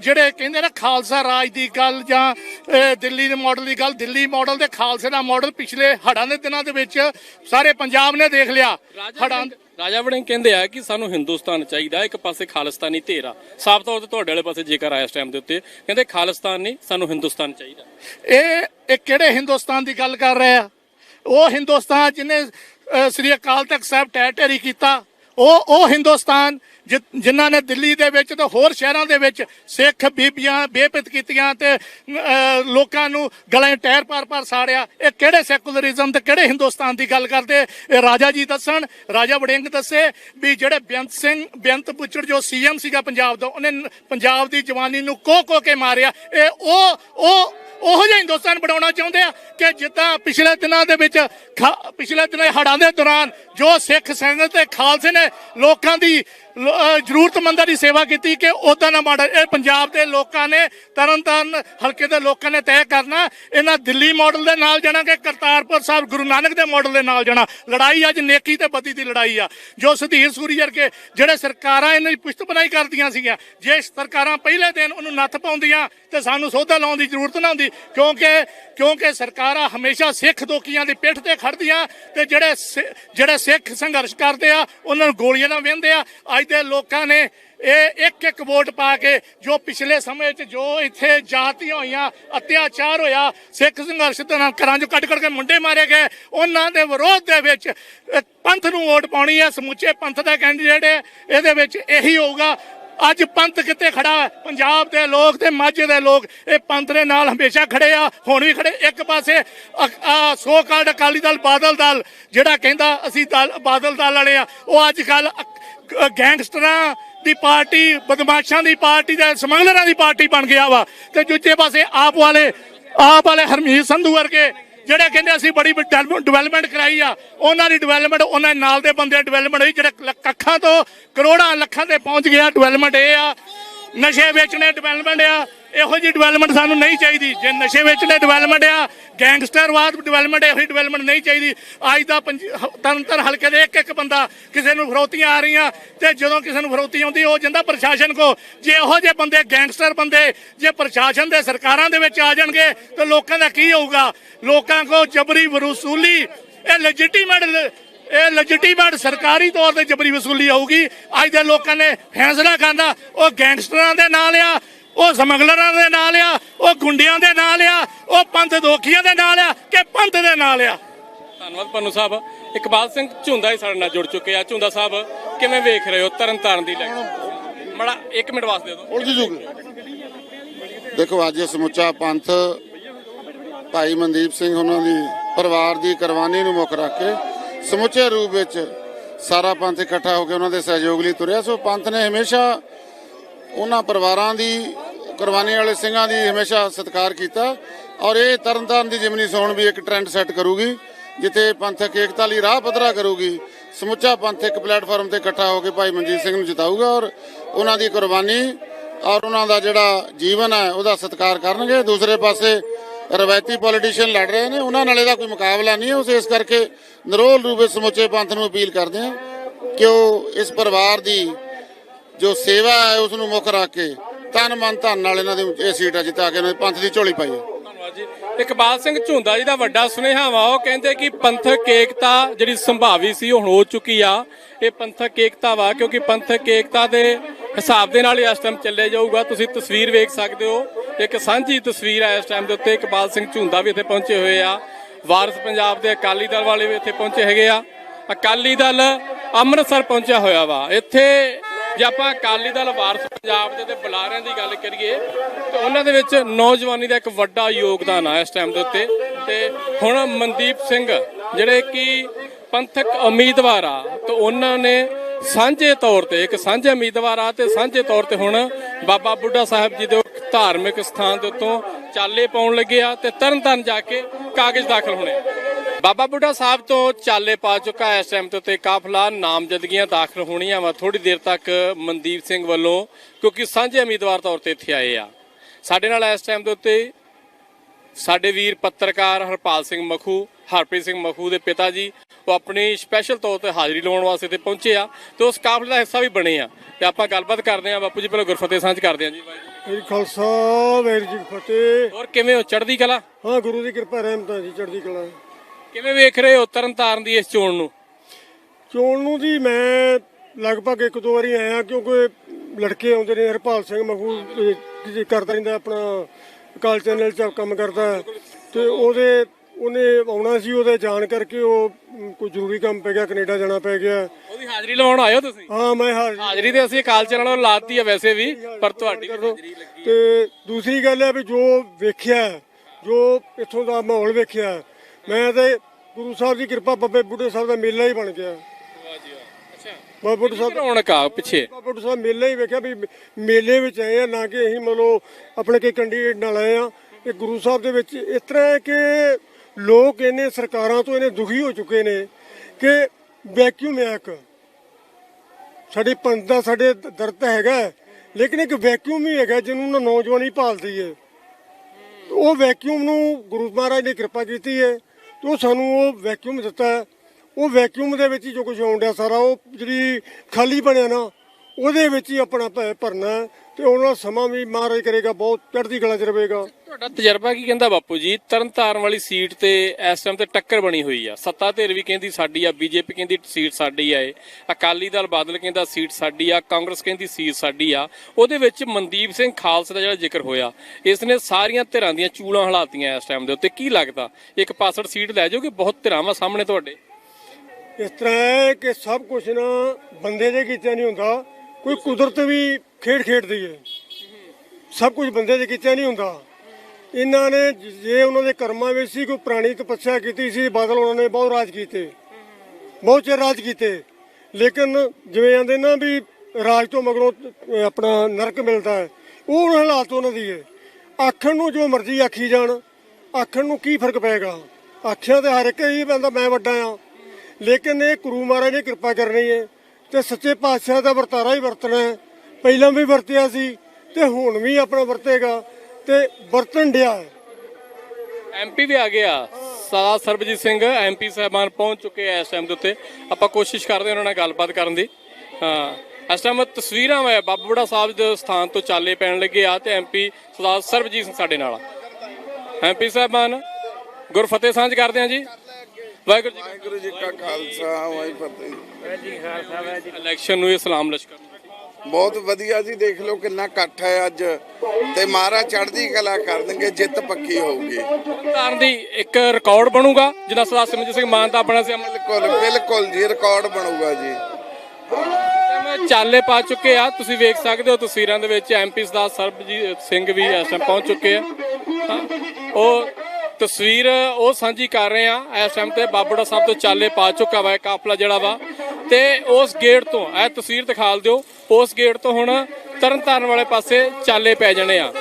ਜਿਹੜੇ ਕਹਿੰਦੇ ਨਾ ਖਾਲਸਾ ਰਾਜ ਦੀ ਗੱਲ ਜਾਂ ਦਿੱਲੀ ਦੇ ਮਾਡਲ ਦੀ ਗੱਲ ਦਿੱਲੀ ਮਾਡਲ ਤੇ ਖਾਲਸੇ ਦਾ ਮਾਡਲ ਪਿਛਲੇ ਹੜਾਂ ਦੇ ਦਿਨਾਂ ਦੇ ਵਿੱਚ ਸਾਰੇ ਪੰਜਾਬ ਨੇ ਦੇਖ ਲਿਆ। ਹੜਾਂ ਰਾਜਾ ਵੜਿੰਗ ਕਹਿੰਦੇ ਆ ਕਿ ਸਾਨੂੰ ਹਿੰਦੁਸਤਾਨ ਚਾਹੀਦਾ ਇੱਕ ਪਾਸੇ ਖਾਲਿਸਤਾਨੀ ਧੇਰਾ। ਸਾਫ਼ ਤੌਰ ਤੇ ਤੁਹਾਡੇ ਵਾਲੇ ਪਾਸੇ ਜੇਕਰ ਆਇਆ ਇਸ ਟਾਈਮ ਦੇ ਉੱਤੇ ਕਹਿੰਦੇ ਖਾਲਿਸਤਾਨ ਨਹੀਂ ਸਾਨੂੰ ਹਿੰਦੁਸਤਾਨ ਚਾਹੀਦਾ। ਇਹ ਇਹ ਕਿਹੜੇ ਹਿੰਦੁਸਤਾਨ ਦੀ ਗੱਲ ਕਰ ਰਹੇ ਆ? ਉਹ ਹਿੰਦੁਸਤਾਨ ਜਿਹਨੇ ਸ੍ਰੀ ਅਕਾਲ ਤਖਤ ਸਾਹਿਬ ਟੈ ਢੇਰੀ ਕੀਤਾ ਉਹ ਉਹ ਹਿੰਦੁਸਤਾਨ ਜਿ- ਜਿਨ੍ਹਾਂ ਨੇ ਦਿੱਲੀ ਦੇ ਵਿੱਚ ਤੇ ਹੋਰ ਸ਼ਹਿਰਾਂ ਦੇ ਵਿੱਚ ਸਿੱਖ ਬੀਬੀਆਂ ਬੇਪਿਤ ਕੀਤੀਆਂ ਤੇ ਲੋਕਾਂ ਨੂੰ ਗਲੇ ਟਾਇਰ ਪਾਰ ਪਾਰ ਸਾੜਿਆ। ਇਹ ਕਿਹੜੇ ਸੈਕੂਲਰਿਜ਼ਮ ਤੇ ਕਿਹੜੇ ਹਿੰਦੁਸਤਾਨ ਦੀ ਗੱਲ ਕਰਦੇ? ਇਹ ਰਾਜਾ ਜੀ ਦੱਸਣ, ਰਾਜਾ ਵੜਿੰਗ ਦੱਸੇ ਵੀ ਜਿਹੜੇ ਬੇਅੰਤ ਸਿੰਘ, ਬੇਅੰਤ ਪੁੱਛੜ ਜੋ ਸੀਐਮ ਸੀਗਾ ਪੰਜਾਬ ਦਾ, ਉਹਨੇ ਪੰਜਾਬ ਦੀ ਜਵਾਨੀ ਨੂੰ ਕੋ ਕੋ ਕੇ ਮਾਰਿਆ। ਇਹ ਉਹ ਉਹ ਉਹੋ ਜਿਹਾ ਹਿੰਦੁਸਤਾਨ ਬਣਾਉਣਾ ਚਾਹੁੰਦੇ ਆ ਕਿ ਜਿੱਦਾਂ ਪਿਛਲੇ ਦਿਨਾਂ ਦੇ ਵਿੱਚ ਖਾ- ਪਿਛਲੇ ਦਿਨਾਂ ਹੜਾਂ ਦੇ ਦੌਰਾਨ ਜੋ ਸਿੱਖ ਸੰਗਤ ਤੇ ਖਾਲਸੇ ਨੇ ਲੋਕਾਂ ਦੀ, ਲੋ- ਜ਼ਰੂਰਤਮੰਦਾਂ ਦੀ ਸੇਵਾ ਕੀਤੀ ਕਿ ਉਦਾਂ ਨਾ ਮਾਡਲ ਇਹ ਪੰਜਾਬ ਦੇ ਲੋਕਾਂ ਨੇ ਤਰਨਤਾਰਨ ਹਲਕੇ ਦੇ ਲੋਕਾਂ ਨੇ ਤੈਅ ਕਰਨਾ, ਇਹਨਾਂ ਦਿੱਲੀ ਮਾਡਲ ਦੇ ਨਾਲ ਜਾਣਾ ਕਿ ਕਰਤਾਰਪੁਰ ਸਾਹਿਬ ਗੁਰੂ ਨਾਨਕ ਦੇ ਮਾਡਲ ਦੇ ਨਾਲ ਜਾਣਾ। ਲੜਾਈ ਅੱਜ ਨੇਕੀ ਤੇ ਬਦੀ ਦੀ ਲੜਾਈ ਆ। ਜੋ ਸੁਧੀਰ ਸੂਰੀ ਵਰਗੇ ਜਿਹੜੇ ਸਰਕਾਰਾਂ ਇਹਨਾਂ ਦੀ ਪੁਸ਼ਤ ਬਣਾਈ ਕਰਦੀਆਂ ਸੀਗੀਆਂ, ਜੇ ਸਰਕਾਰਾਂ ਪਹਿਲੇ ਦਿਨ ਉਹਨੂੰ ਨੱਥ ਪਾਉਂਦੀਆਂ ਤੇ ਸਾਨੂੰ ਸੋਧਾ ਲਾਉਣ ਦੀ ਜ਼ਰੂਰਤ ਨਾ ਹੁੰਦੀ, ਕਿਉਂਕਿ ਕਿਉਂਕਿ ਸਰਕਾਰਾਂ ਹਮੇਸ਼ਾ ਸਿੱਖ ਦੋਕੀਆਂ ਦੀ ਪਿੱਠ ਤੇ ਖੜਦੀਆਂ ਤੇ ਜਿਹੜੇ ਸਿ- ਜਿਹੜੇ ਸਿੱਖ ਸੰਘਰਸ਼ ਕਰਦੇ ਆ, ਉਹਨਾਂ ਨੂੰ ਗੋਲੀਆਂ ਨਾਲ ਵਹਿੰਦੇ ਆ। ਅੱਜ ਦੇ ਲੋਕਾਂ ਨੇ ਇਹ ਇੱਕ ਇੱਕ ਵੋਟ ਪਾ ਕੇ ਜੋ ਪਿਛਲੇ ਸਮੇਂ 'ਚ ਜੋ ਇੱਥੇ ਜਾਤੀਆਂ ਹੋਈਆਂ, ਅਤਿਆਚਾਰ ਹੋਇਆ, ਸਿੱਖ ਸੰਘਰਸ਼ ਦੇ ਨਾਲ ਘਰਾਂ 'ਚੋਂ ਕੱਢ ਕੱਢ ਕੇ ਮੁੰਡੇ ਮਾਰੇ ਗਏ, ਉਹਨਾਂ ਦੇ ਵਿਰੋਧ ਦੇ ਵਿੱਚ ਪੰਥ ਨੂੰ ਵੋਟ ਪਾਉਣੀ ਹੈ ਸਮੁੱਚੇ ਪੰਥ ਦਾ ਕੈਂਡੀਡੇਟ ਹੈ, ਇਹਦੇ ਵਿੱਚ ਇਹੀ ਹੋਊਗਾ। ਅੱਜ ਪੰਥ ਕਿੱਥੇ ਖੜਾ ਹੈ? ਪੰਜਾਬ ਦੇ ਲੋਕ ਤੇ ਮਾਝੇ ਦੇ ਲੋਕ, ਇਹ ਪੰਥ ਦੇ ਨਾਲ ਹਮੇਸ਼ਾ ਖੜੇ ਆ, ਹੁਣ ਵੀ ਖੜੇ। ਇੱਕ ਪਾਸੇ ਸੋ ਕਾਲਡ ਅਕਾਲੀ ਦਲ, ਬਾਦਲ ਦਲ, ਜਿਹੜਾ ਕਹਿੰਦਾ ਅਸੀਂ ਦਲ, ਬਾਦਲ ਦਲ ਵਾਲੇ ਆ, ਉਹ ਅੱਜ ਕੱਲ ਗੈਂਗਸਟਰਾਂ ਦੀ ਪਾਰਟੀ, ਬਦਮਾਸ਼ਾਂ ਦੀ ਪਾਰਟੀ ਤੇ ਸਮਗਲਰਾਂ ਦੀ ਪਾਰਟੀ ਬਣ ਗਿਆ ਵਾ। ਤੇ ਦੂਜੇ ਪਾਸੇ ਆਪ ਵਾਲੇ ਆਪ ਵਾਲੇ ਹਰਮੀਤ ਸੰਧੂ ਵਰਗੇ ਜਿਹੜੇ ਕਹਿੰਦੇ ਅਸੀਂ ਬੜੀ ਡਿਵੈਲਪਮੈਂਟ ਕਰਾਈ ਆ, ਉਹਨਾਂ ਦੀ ਡਿਵੈਲਪਮੈਂਟ ਉਹਨਾਂ ਦੇ ਨਾਲ ਦੇ ਬੰਦੇ ਡਿਵੈਲਪਮੈਂਟ ਹੋਈ, ਜਿਹੜੇ ਕੱਖਾਂ ਤੋਂ ਕਰੋੜਾਂ ਲੱਖਾਂ ਤੇ ਪਹੁੰਚ ਗਿਆ ਡਿਵੈਲਪਮੈਂਟ ਇਹ ਆ। ਨਸ਼ੇ ਵੇਚਣੇ ਡਿਵੈਲਪਮੈਂਟ ਆ। ਇਹੋ ਜਿਹੀ ਡਿਵੈਲਪਮੈਂਟ ਸਾਨੂੰ ਨਹੀਂ ਚਾਹੀਦੀ। ਜੇ ਨਸ਼ੇ ਵਿੱਚ ਵੇਚਣੇ ਡਿਵੈਲਪਮੈਂਟ ਆ ਗੈਂਗਸਟਰਵਾਦ ਡਿਵੈਲਪਮੈਂਟ ਇਹੋ ਜਿਹੀ ਡਿਵੈਲਪਮੈਂਟ ਨਹੀਂ ਚਾਹੀਦੀ। ਅੱਜ ਦਾ ਤਨਤਰ ਹਲਕੇ ਦੇ ਇੱਕ ਇੱਕ ਬੰਦਾ ਕਿਸੇ ਨੂੰ ਫਰੋਤੀਆਂ ਆ ਰਹੀਆਂ ਤੇ ਜਦੋਂ ਕਿਸੇ ਨੂੰ ਫਰੋਤੀ ਆਉਂਦੀ, ਉਹ ਜਾਂਦਾ ਪ੍ਰਸ਼ਾਸਨ ਕੋ ਜੇ ਇਹੋ ਜਿਹੇ ਬੰਦੇ ਗੈਂਗਸਟਰ ਬੰਦੇ, ਜੇ ਪ੍ਰਸ਼ਾਸਨ ਦੇ ਸਰਕਾਰਾਂ ਦੇ ਵਿੱਚ ਆ ਜਾਣਗੇ, ਤਾਂ ਲੋਕਾਂ ਦਾ ਕੀ ਹੋਊਗਾ? ਲੋਕਾਂ ਕੋ ਜਬਰੀ ਵਸੂਲੀ, ਇਹ ਲੈਜੀਟੀਮੇਟ ਇਹ ਲੈਜੀਟੀਮੇਟ ਸਰਕਾਰੀ ਤੌਰ ਤੇ ਜਬਰੀ ਵਸੂਲੀ ਹੋਊਗੀ ਅੱਜ ਦੇ ਲੋਕਾਂ ਨੇ ਫੈਸਲਾ ਕਰਨਾ, ਉਹ ਗੈਂਗਸਟਰਾਂ ਦੇ ਨਾਲ ਆ ਉਹ ਸਮਗਲਰਾਂ ਦੇ ਨਾਲ ਆ ਉਹ ਗੁੰਡਿਆਂ ਦੇ ਨਾਲ ਆ ਉਹ ਪੰਥ ਦੋਖੀਆਂ ਦੇ ਨਾਲ ਆ ਕਿ ਪੰਥ ਦੇ ਨਾਲ ਆ? ਧੰਨਵਾਦ ਪੰਨੂ ਸਾਹਿਬ। ਇਕਬਾਲ ਸਿੰਘ ਝੁੰਦਾ ਹੀ ਸਾਡੇ ਨਾਲ ਜੁੜ ਚੁੱਕੇ ਆ। ਝੁੰਦਾ ਸਾਹਿਬ ਕਿਵੇਂ ਵੇਖ ਰਹੇ ਹੋ ਤਰਨਤਾਰਨ ਦੀ ਇਲੈਕਸ਼ਨ ਮੜਾ 1 ਮਿੰਟ ਵਾਸਤੇ ਦਿਓ। ਦੇਖੋ ਅੱਜ ਇਹ ਸਮੁੱਚਾ ਪੰਥ ਭਾਈ ਮਨਦੀਪ ਸਿੰਘ ਉਹਨਾਂ ਦੀ ਪਰਿਵਾਰ ਦੀ ਕੁਰਬਾਨੀ ਨੂੰ ਮੁੱਖ ਰੱਖ ਕੇ ਸਮੁੱਚੇ ਰੂਪ ਵਿੱਚ ਸਾਰਾ ਪੰਥ ਇਕੱਠਾ ਹੋ ਕੇ ਉਹਨਾਂ ਦੇ ਸਹਿਯੋਗ ਲਈ ਤੁਰਿਆ। ਸੋ ਪੰਥ ਨੇ ਹਮੇਸ਼ਾ ਉਹਨਾਂ ਪਰਿਵਾਰਾਂ ਦੀ ਕੁਰਬਾਨੀ ਵਾਲੇ ਸਿੰਘਾਂ ਦੀ ਹਮੇਸ਼ਾ ਸਤਿਕਾਰ ਕੀਤਾ ਔਰ ਇਹ ਤਰਨਤਾਰਨ ਦੀ ਜਿਮਨੀ ਸੋਣ ਵੀ ਇੱਕ ਟ੍ਰੈਂਡ ਸੈੱਟ ਕਰੂਗੀ, ਜਿੱਥੇ ਪੰਥਕ ਏਕਤਾ ਲਈ ਰਾਹ ਪੱਧਰਾ ਕਰੂਗੀ। ਸਮੁੱਚਾ ਪੰਥ ਇੱਕ ਪਲੇਟਫਾਰਮ ਤੇ ਇਕੱਠਾ ਹੋ ਕੇ ਭਾਈ ਮਨਜੀਤ ਸਿੰਘ ਨੂੰ ਜਿਤਾਊਗਾ ਔਰ ਉਹਨਾਂ ਦੀ ਕੁਰਬਾਨੀ ਔਰ ਉਹਨਾਂ ਦਾ ਜਿਹੜਾ ਜੀਵਨ ਹੈ, ਉਹਦਾ ਸਤਿਕਾਰ ਕਰਨਗੇ। ਦੂਸਰੇ ਪਾਸੇ ਰਵਾਇਤੀ ਪੋਲੀਟੀਸ਼ੀਅਨ ਲੜ ਰਹੇ ਨੇ, ਉਹਨਾਂ ਨਾਲ ਇਹਦਾ ਕੋਈ ਮੁਕਾਬਲਾ ਨਹੀਂ ਹੈ। ਉਸ ਇਸ ਕਰਕੇ ਨਿਰੋਲ ਰੂਪ ਵਿੱਚ ਸਮੁੱਚੇ ਪੰਥ ਨੂੰ ਅਪੀਲ ਕਰਦੇ ਹਾਂ ਕਿ ਉਹ ਇਸ ਪਰਿਵਾਰ ਦੀ ਜੋ ਸੇਵਾ ਹੈ, ਉਸ ਨੂੰ ਮੁੱਖ ਰੱਖ ਕੇ ਤਨ ਮਨ ਧਨ ਨਾਲ ਇਹਨਾਂ ਦੀ ਇਹ ਸੀਟ ਜਿੱਤਾ ਕੇ ਇਹਨਾਂ ਦੇ ਪੰਥ ਦੀ ਝੋਲੀ ਪਾਈ ਹੈ ਧੰਨਵਾਦ ਜੀ। ਇਕਬਾਲ ਸਿੰਘ ਝੁੰਦਾ ਜੀ ਦਾ ਵੱਡਾ ਸੁਨੇਹਾ ਵਾ, ਉਹ ਕਹਿੰਦੇ ਕਿ ਪੰਥਕ ਏਕਤਾ ਜਿਹੜੀ ਸੰਭਾਵੀ ਸੀ ਉਹ ਹੋ ਚੁੱਕੀ ਆ। ਇਹ ਪੰਥਕ ਏਕਤਾ ਵਾ, ਕਿਉਂਕਿ ਪੰਥਕ ਏਕਤਾ ਦੇ ਹਿਸਾਬ ਦੇ ਨਾਲ ਹੀ ਇਸ ਟਾਈਮ ਚੱਲੇ ਜਾਊਗਾ। ਤੁਸੀਂ ਤਸਵੀਰ ਵੇਖ ਸਕਦੇ ਹੋ, ਇੱਕ ਸਾਂਝੀ ਤਸਵੀਰ ਆ ਇਸ ਟਾਈਮ ਦੇ ਉੱਤੇ ਇਕਬਾਲ ਸਿੰਘ ਝੁੰਦਾ ਵੀ ਇੱਥੇ ਪਹੁੰਚੇ ਹੋਏ ਆ। ਵਾਰਸ ਪੰਜਾਬ ਦੇ ਅਕਾਲੀ ਦਲ ਵਾਲੇ ਵੀ ਇੱਥੇ ਪਹੁੰਚੇ ਹੈਗੇ ਆ। ਅਕਾਲੀ ਦਲ ਅੰਮ੍ਰਿਤਸਰ ਪਹੁੰਚਿਆ ਹੋਇਆ ਵਾ। ਇੱਥੇ ਜੇ ਆਪਾਂ ਅਕਾਲੀ ਦਲ, ਵਾਰਸ ਪੰਜਾਬ ਦੇ ਤੇ ਬੁਲਾਰਿਆਂ ਦੀ ਗੱਲ ਕਰੀਏ, ਤੇ ਉਹਨਾਂ ਦੇ ਵਿੱਚ ਨੌਜਵਾਨੀ ਦਾ ਇੱਕ ਵੱਡਾ ਯੋਗਦਾਨ ਆ ਇਸ ਟਾਈਮ ਦੇ ਉੱਤੇ। ਤੇ ਹੁਣ ਮਨਦੀਪ ਸਿੰਘ, ਜਿਹੜੇ ਕਿ ਪੰਥਕ ਉਮੀਦਵਾਰ ਆ, ਤੇ ਉਹਨਾਂ ਨੇ ਸਾਂਝੇ ਤੌਰ ਤੇ, ਇੱਕ ਸਾਂਝੇ ਉਮੀਦਵਾਰ ਆ, ਤੇ ਸਾਂਝੇ ਤੌਰ ਤੇ ਹੁਣ ਬਾਬਾ ਬੁੱਢਾ ਸਾਹਿਬ ਜੀ ਦੇ ਧਾਰਮਿਕ ਸਥਾਨ ਦੇ ਉੱਤੋਂ ਚਾਲੇ ਪਾਉਣ ਲੱਗੇ ਆ ਤੇ ਤਰਨਤਾਰਨ ਜਾ ਕੇ ਕਾਗਜ਼ ਦਾਖਲ ਹੋਣੇ ਬਾਬਾ ਬੁੱਢਾ ਸਾਹਿਬ ਤੋਂ ਚਾਲੇ ਪਾ ਚੁੱਕਾ ਇਸ ਟਾਈਮ ਤੇ ਉੱਤੇ ਕਾਫਲਾ ਨਾਮਜ਼ਦਗੀਆਂ ਦਾਖਲ ਹੋਣੀਆਂ ਵਾ। ਥੋੜੀ ਦੇਰ ਤੱਕ ਮਨਦੀਪ ਸਿੰਘ ਵੱਲੋਂ, ਕਿਉਂਕਿ ਸਾਂਝੇ ਉਮੀਦਵਾਰ ਤੌਰ ਤੇ ਇੱਥੇ ਆਏ ਆ। ਸਾਡੇ ਨਾਲ ਇਸ ਟਾਈਮ ਦੇ ਉੱਤੇ ਸਾਡੇ ਵੀਰ ਪੱਤਰਕਾਰ ਹਰਪਾਲ ਸਿੰਘ ਮਖੂ, ਹਰਪ੍ਰੀਤ ਸਿੰਘ ਮਖੂ ਦੇ ਪਿਤਾ ਜੀ। ਉਹ ਆਪਣੀ ਸਪੈਸ਼ਲ ਤੌਰ ਤੇ ਹਾਜ਼ਰੀ ਲਾਉਣ ਵਾਸਤੇ ਤੇ ਪਹੁੰਚੇ ਆ ਤੇ ਉਸ ਕਾਫਲੇ ਦਾ ਹਿੱਸਾ ਵੀ ਬਣੇ ਆ ਤੇ ਆਪਾਂ ਗੱਲਬਾਤ ਕਰਦੇ ਆ ਬਾਪੂ ਜੀ ਪਹਿਲਾਂ ਗੁਰਫਤਿਹ ਸਾਂਝ ਕਰਦੇ ਆ ਜੀ। ਮੇਰੀ ਖਾਲਸਾ ਵਾਹਿਗੁਰੂ ਜੀ ਫਤਿਹ। ਹੋਰ ਕਿਵੇਂ ਹੋ? ਚੜ੍ਹਦੀ ਕਲਾ? ਹਾਂ ਗੁਰੂ ਦੀ ਕਿਰਪਾ ਰਹਿਮਤਾਂ ਜੀ ਚੜ੍ਹਦੀ ਕਲਾ। ਕਿਵੇਂ ਵੇਖ ਰਹੇ ਹੋ ਤਰਨਤਾਰਨ ਦੀ ਇਸ ਚੋਣ ਨੂੰ? ਚੋਣ ਨੂੰ ਜੀ ਮੈਂ ਲਗਭਗ ਇੱਕ ਦੋ ਵਾਰੀ ਆਇਆ ਕਿਉਂਕਿ ਲੜਕੇ ਆਉਂਦੇ ਨੇ ਹਰਪਾਲ ਸਿੰਘ ਮਖੂ ਕਰਦਾ ਰਹਿੰਦਾ ਆਪਣਾ ਅਕਾਲ ਚੈਨਲ 'ਚ ਕੰਮ ਕਰਦਾ। ਹੈ। ਤੇ ਉਹਦੇ ਉਹਨੇ ਆਉਣਾ ਸੀ ਉਹਦੇ ਜਾਣ ਕਰਕੇ ਉਹ ਕੋਈ ਜ਼ਰੂਰੀ ਕੰਮ ਪੈ ਗਿਆ ਕੈਨੇਡਾ ਜਾਣਾ ਪੈ ਗਿਆ। ਉਹਦੀ ਹਾਜ਼ਰੀ ਲਾਉਣ ਆਇਓ ਤੁਸੀਂ? ਹਾਂ ਮੈਂ ਹਾਜ਼ਰ ਹਾਜ਼ਰੀ ਤੇ ਅਸੀਂ ਅਕਾਲ ਵੱਲੋਂ ਲਾਤੀ ਆ ਵੈਸੇ ਵੀ ਪਰ ਤੁਹਾਡੀ ਹਾਜ਼ਰੀ ਲੱਗੀ ਤੇ ਦੂਸਰੀ ਗੱਲ ਹੈ ਵੀ ਜੋ ਵੇਖਿਆ ਜੋ ਇੱਥੋਂ ਦਾ ਮਾਹੌਲ ਵੇਖਿਆ ਮੈਂ ਤੇ ਗੁਰੂ ਸਾਹਿਬ ਦੀ ਕਿਰਪਾ ਬੱਬੇ ਬੁੱਢੇ ਸਾਹਿਬ ਦਾ ਮੇਲਾ ਹੀ ਬਣ ਗਿਆ। ਬਾਬਾ ਬੁੱਢੇ ਸਾਹਿਬ ਰੌਣਕ ਆ ਪਿੱਛੇ। ਬਾਬਾ ਬੁੱਢੇ ਸਾਹਿਬ ਮੇਲਾ ਹੀ ਵੇਖਿਆ ਵੀ ਮੇਲੇ ਵਿੱਚ ਆਏ ਆ ਨਾ ਕਿ ਅਸੀਂ ਮਤਲਬ ਆਪਣੇ ਕੋਈ ਕੈਂਡੀਡੇਟ ਨਾਲ ਆਏ ਆ। ਇਹ ਗੁਰੂ ਸਾਹਿਬ ਦੇ ਵਿੱਚ ਇਸ ਤਰ੍ਹਾਂ ਹੈ ਕਿ ਲੋਕ ਇਹਨੇ ਸਰਕਾਰਾਂ ਤੋਂ ਇਹਨੇ ਦੁਖੀ ਹੋ ਚੁੱਕੇ ਨੇ ਕਿ ਵੈਕਿਊਮ ਹੈ ਇੱਕ। ਸਾਡੇ ਪੰਥ ਦਾ ਸਾਡੇ ਦਰਦ ਤਾਂ ਹੈਗਾ ਲੇਕਿਨ ਇੱਕ ਵੈਕਿਊਮ ਹੀ ਹੈਗਾ ਜਿਹਨੂੰ ਨਾ ਨੌਜਵਾਨੀ ਭਾਲਦੀ ਹੈ ਉਹ ਵੈਕਿਊਮ ਨੂੰ ਗੁਰੂ ਮਹਾਰਾਜ ਨੇ ਕਿਰਪਾ ਕੀਤੀ ਹੈ ਤੇ ਉਹ ਸਾਨੂੰ ਉਹ ਵੈਕਿਊਮ ਦਿੱਤਾ। ਉਹ ਵੈਕਿਊਮ ਦੇ ਵਿੱਚ ਜੋ ਕੁਝ ਆਉਣ ਡਿਆ ਸਾਰਾ ਉਹ ਜਿਹੜੀ ਖਾਲੀ ਬਣਿਆ ਨਾ ਉਹਦੇ ਵਿੱਚ ਹੀ ਆਪਣਾ ਭੈ ਭਰਨਾ ਹੈ ਤੇ ਉਹਨਾਂ ਦਾ ਸਮਾਂ ਵੀ ਮਹਾਰਾਜ ਕਰੇਗਾ ਬਹੁਤ ਚੜ੍ਹਦੀ ਕਲਾ ਚ ਤੁਹਾਡਾ ਤਜਰਬਾ ਕੀ ਕਹਿੰਦਾ ਬਾਪੂ ਜੀ? ਤਰਨਤਾਰਨ ਵਾਲੀ ਸੀਟ ਤੇ ਇਸ ਟਾਈਮ ਤੇ ਟੱਕਰ ਬਣੀ ਹੋਈ ਆ। ਸੱਤਾ ਧਿਰ ਵੀ ਕਹਿੰਦੀ ਸਾਡੀ ਆ ਬੀਜੇਪੀ ਕਹਿੰਦੀ ਸੀਟ ਸਾਡੀ ਆ ਇਹ। ਅਕਾਲੀ ਦਲ ਬਾਦਲ ਕਹਿੰਦਾ ਸੀਟ ਸਾਡੀ ਆ ਕਾਂਗਰਸ ਕਹਿੰਦੀ ਸੀਟ ਸਾਡੀ ਆ। ਉਹਦੇ ਵਿੱਚ ਮਨਦੀਪ ਸਿੰਘ ਖਾਲਸਾ ਦਾ ਜਿਹੜਾ ਜ਼ਿਕਰ ਹੋਇਆ ਇਸ ਨੇ ਸਾਰੀਆਂ ਧਿਰਾਂ ਦੀਆਂ ਚੂਲਾਂ ਹਲਾਤੀਆਂ ਇਸ ਟਾਈਮ ਦੇ ਉੱਤੇ। ਕੀ ਲੱਗਦਾ? ਇੱਕ ਪਾਸੜ ਸੀਟ ਲੈ ਜਾਓਗੇ? ਬਹੁਤ ਧਿਰਾਂ ਵਾ ਸਾਹਮਣੇ ਤੁਹਾਡੇ। ਇਸ ਤਰ੍ਹਾਂ ਹੈ ਕਿ ਸਭ ਕੁਝ ਨਾ ਬੰਦੇ ਦੇ ਕੀਤੇ ਨਹੀਂ ਹੁੰਦਾ। ਕੋਈ ਕੁਦਰਤ ਵੀ ਖੇਡ ਖੇਡਦੀ ਹੈ ਸਭ ਕੁਝ ਬੰਦੇ ਦੇ ਕੀਤੇ ਨਹੀਂ ਹੁੰਦਾ। ਇਹਨਾਂ ਨੇ ਜੇ ਉਹਨਾਂ ਦੇ ਕਰਮਾਂ ਵਿੱਚ ਸੀ, ਕੋਈ ਪੁਰਾਣੀ ਤਪੱਸਿਆ ਕੀਤੀ ਸੀ, ਬਾਦਲ ਉਹਨਾਂ ਨੇ ਬਹੁਤ ਰਾਜ ਕੀਤੇ। ਬਹੁਤ ਚਿਰ ਰਾਜ ਕੀਤੇ। ਲੇਕਿਨ ਜਿਵੇਂ ਆਂਦੇ ਨਾ ਵੀ ਰਾਜ ਤੋਂ ਮਗਰੋਂ ਆਪਣਾ ਨਰਕ ਮਿਲਦਾ ਹੈ, ਉਹ ਹੁਣ ਹਾਲਾਤ ਉਹਨਾਂ ਦੀ ਹੈ ਆਖਣ ਨੂੰ ਜੋ ਮਰਜ਼ੀ ਆਖੀ ਜਾਣ, ਆਖਣ ਨੂੰ ਕੀ ਫ਼ਰਕ ਪਏਗਾ? ਆਖਿਆ ਤੇ ਹਰ ਇੱਕ ਹੀ ਬੰਦਾ ਮੈਂ ਵੱਡਾ ਆ। ਲੇਕਿਨ ਇਹ ਗੁਰੂ ਮਹਾਰਾਜ ਨੇ ਕਿਰਪਾ ਕਰਨੀ ਹੈ ਤੇ ਸੱਚੇ ਪਾਤਸ਼ਾਹ ਦਾ ਵਰਤਾਰਾ ਹੀ ਵਰਤਣਾ ਹੈ ਪਹਿਲਾਂ ਵੀ ਵਰਤਿਆ ਸੀ ਤੇ ਹੁਣ ਵੀ ਆਪਣਾ ਵਰਤੇਗਾ ਤੇ ਵਰਤਣ ਡਿਆ ਹੈ। ਐਮਪੀ ਵੀ ਆ ਗਿਆ। ਸਾਲਾ ਸਰਬਜੀਤ ਸਿੰਘ ਐਮਪੀ ਸਾਹਿਬਾਨ ਪਹੁੰਚ ਚੁੱਕੇ ਆ ਇਸ ਟਾਈਮ ਦੇ ਉੱਤੇ। ਆਪਾਂ ਕੋਸ਼ਿਸ਼ ਕਰਦੇ ਹਾਂ ਉਹਨਾਂ ਨਾਲ ਗੱਲਬਾਤ ਕਰਨ ਦੀ। ਹਾਂ, ਇਸ ਟਾਈਮ ਤਸਵੀਰਾਂ ਵਾ ਬਾਬੂ ਬੁੱਢਾ ਸਾਹਿਬ ਦੇ ਸਥਾਨ ਤੋਂ ਚਾਲੇ ਪੈਣ ਲੱਗੇ ਆ ਤੇ ਐਮਪੀ ਸਰਦਾਰ ਸਰਬਜੀਤ ਸਿੰਘ ਸਾਡੇ ਨਾਲ ਐਮਪੀ ਸਾਹਿਬਾਨ, ਗੁਰਫਤਿਹ ਸਾਂਝ ਕਰਦੇ ਆ ਜੀ। ਵਾਹਿਗੁਰੂ ਜੀ ਵਾਹਿਗੁਰੂ ਜੀ ਕਾ ਖਾਲਸਾ ਵਾਹਿਗੁਰੂ ਫਤਿਹ। ਇਲੈਕਸ਼ਨ ਨੂੰ ਇਹ ਸਲਾਮ ਲਸ਼ਕਰ ਬਹੁਤ ਵਧੀਆ ਜੀ ਦੇਖ ਲਓ ਕਿੰਨਾ ਇਕੱਠ ਹੈ ਅੱਜ। ਤੇ ਮਹਾਰਾਜ ਚੜ੍ਹਦੀ ਕਲਾ ਕਰ ਦੇਣਗੇ ਜਿੱਤ ਪੱਕੀ ਹੋਊਗੀ। ਤਾਰਨ ਦੀ ਇੱਕ ਰਿਕਾਰਡ ਬਣੂਗਾ ਜਿਹਦਾ ਸਰਦਾਰ ਸਿਮਰਜੀਤ ਸਿੰਘ ਮਾਨ ਦਾ ਆਪਣਾ ਸੀ ਬਿਲਕੁਲ ਬਿਲਕੁਲ ਜੀ ਰਿਕਾਰਡ ਬਣੂਗਾ ਜੀ। ਚਾਲੇ ਪਾ ਚੁੱਕੇ ਆ ਤੁਸੀਂ ਵੇਖ ਸਕਦੇ ਹੋ ਤਸਵੀਰਾਂ ਦੇ ਵਿੱਚ ਐਮਪੀ ਸਰਦਾਰ ਸਰਬਜੀਤ ਸਿੰਘ ਵੀ ਇਸ ਟਾਈਮ ਪਹੁੰਚ ਚੁੱਕੇ ਆ। ਉਹ ਤਸਵੀਰ ਉਹ ਸਾਂਝੀ ਕਰ ਰਹੇ ਆ ਇਸ ਟਾਈਮ ਤੇ ਬਾਬੜਾ ਸਾਹਿਬ ਤੋਂ ਚਾਲੇ ਪਾ ਚੁੱਕਾ ਵਾ ਕਾਫਲਾ ਜਿਹੜਾ ਵਾ। ਤੇ ਉਸ ਗੇਟ ਤੋਂ, ਇਹ ਤਸਵੀਰ ਦਿਖਾਲ ਦਿਓ। ਉਸ ਗੇਟ ਤੋਂ ਹੁਣ ਤਰਨਤਾਰਨ ਵਾਲੇ ਪਾਸੇ ਚਾਲੇ ਪੈ ਜਾਣੇ ਆ।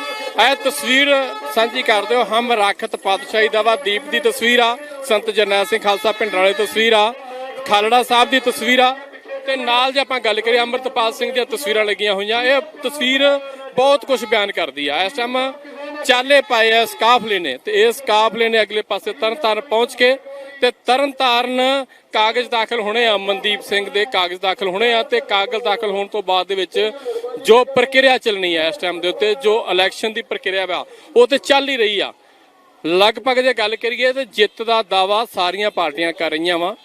ਇਹ ਤਸਵੀਰ ਸਾਂਝੀ ਕਰ ਦਿਓ। ਹਮ ਰਾਖਤ ਪਾਤਸ਼ਾਹੀ ਦਾ ਵਾ। ਦੀਪ ਦੀ ਤਸਵੀਰ ਆ। ਸੰਤ ਜਰਨੈਲ ਸਿੰਘ ਖਾਲਸਾ ਪਿੰਡ ਵਾਲੇ ਤਸਵੀਰ ਆ। ਖਾਲੜਾ ਸਾਹਿਬ ਦੀ ਤਸਵੀਰ ਆ। ਤੇ ਨਾਲ ਜੇ ਆਪਾਂ ਗੱਲ ਕਰੀਏ, ਅੰਮ੍ਰਿਤਪਾਲ ਸਿੰਘ ਦੀਆਂ ਤਸਵੀਰਾਂ ਲੱਗੀਆਂ ਹੋਈਆਂ। ਇਹ ਤਸਵੀਰ ਬਹੁਤ ਕੁਝ ਬਿਆਨ ਕਰਦੀ ਆ। ਇਸ ਟਾਈਮ ਚਾਲੇ ਪਾਏ ਆ ਇਸ ਕਾਫਲੇ ਨੇ ਤੇ ਇਸ ਕਾਫਲੇ ਨੇ ਅਗਲੇ ਪਾਸੇ ਤਰਨਤਾਰਨ ਪਹੁੰਚ ਕੇ ਤੇ ਤਰਨਤਾਰਨ ਕਾਗਜ਼ ਦਾਖਲ ਹੋਣੇ ਆ, ਮਨਦੀਪ ਸਿੰਘ ਦੇ ਕਾਗਜ਼ ਦਾਖਲ ਹੋਣੇ ਆ ਤੇ ਕਾਗਜ਼ ਦਾਖਲ ਹੋਣ ਤੋਂ ਬਾਅਦ ਦੇ ਵਿੱਚ ਜੋ ਪ੍ਰਕਿਰਿਆ ਚੱਲਣੀ ਆ ਇਸ ਟਾਈਮ ਦੇ ਉੱਤੇ, ਜੋ ਇਲੈਕਸ਼ਨ ਦੀ ਪ੍ਰਕਿਰਿਆ ਵਾ, ਉਹ ਤੇ ਚੱਲ ਹੀ ਰਹੀ ਆ। ਲਗਭਗ ਜੇ ਗੱਲ ਕਰੀਏ ਤੇ ਜਿੱਤ ਦਾ ਦਾਵਾ ਸਾਰੀਆਂ ਪਾਰਟੀਆਂ ਕਰ ਰਹੀਆਂ ਵਾ।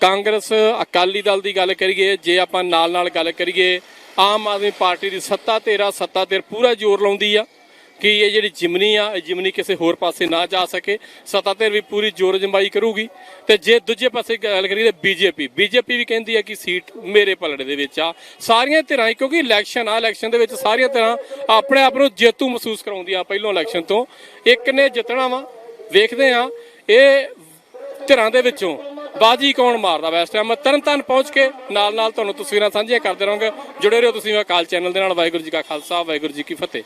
ਕਾਂਗਰਸ ਅਕਾਲੀ ਦਲ ਦੀ ਗੱਲ ਕਰੀਏ, ਜੇ ਆਪਾਂ ਨਾਲ ਨਾਲ ਗੱਲ ਕਰੀਏ, ਆਮ ਆਦਮੀ ਪਾਰਟੀ ਦੀ ਸੱਤਾ ਤੇਰਾ ਸੱਤਾ ਤੇਰ ਪੂਰਾ ਜ਼ੋਰ ਲਾਉਂਦੀ ਆ। ਕਿ ਇਹ ਜਿਹੜੀ ਜਿਮਨੀ ਆ, ਇਹ ਜਿਮਨੀ ਕਿਸੇ ਹੋਰ ਪਾਸੇ ਨਾ ਜਾ ਸਕੇ। ਸੱਤਾ ਧਿਰ ਵੀ ਪੂਰੀ ਜ਼ੋਰ ਜਮਾਈ ਕਰੂਗੀ। ਤੇ ਜੇ ਦੂਜੇ ਪਾਸੇ ਗੱਲ ਕਰੀਏ ਤਾਂ ਬੀਜੇਪੀ। ਬੀਜੇਪੀ ਵੀ ਕਹਿੰਦੀ ਹੈ ਕਿ ਸੀਟ ਮੇਰੇ ਪਲੜੇ ਦੇ ਵਿੱਚ ਆ। ਸਾਰੀਆਂ ਧਿਰਾਂ, ਕਿਉਂਕਿ ਇਲੈਕਸ਼ਨ ਆ, ਇਲੈਕਸ਼ਨ ਦੇ ਵਿੱਚ ਸਾਰੀਆਂ ਧਿਰਾਂ ਆਪਣੇ ਆਪ ਨੂੰ ਜੇਤੂ ਮਹਿਸੂਸ ਕਰਾਉਂਦੀਆਂ ਪਹਿਲੋਂ ਇਲੈਕਸ਼ਨ ਤੋਂ। ਇੱਕ ਨੇ ਜਿੱਤਣਾ ਵਾ। ਵੇਖਦੇ ਆ ਇਹ ਧਿਰਾਂ ਦੇ ਵਿੱਚੋਂ ਬਾਜੀ ਕੌਣ ਮਾਰਦਾ ਵਾ ਇਸ ਟਾਈਮ ਮੈਂ ਪਹੁੰਚ ਕੇ ਨਾਲ ਨਾਲ ਤੁਹਾਨੂੰ ਤਸਵੀਰਾਂ ਸਾਂਝੀਆਂ ਕਰਦੇ ਰਹਾਂਗਾ। ਜੁੜੇ ਰਹੋ ਤੁਸੀਂ ਅਕਾਲ ਚੈਨਲ ਦੇ ਨਾਲ। ਵਾਹਿਗੁਰੂ ਜੀ ਕਾ ਖਾਲਸਾ, ਵਾਹਿਗੁਰੂ ਜੀ ਕੀ ਫਤਿਹ।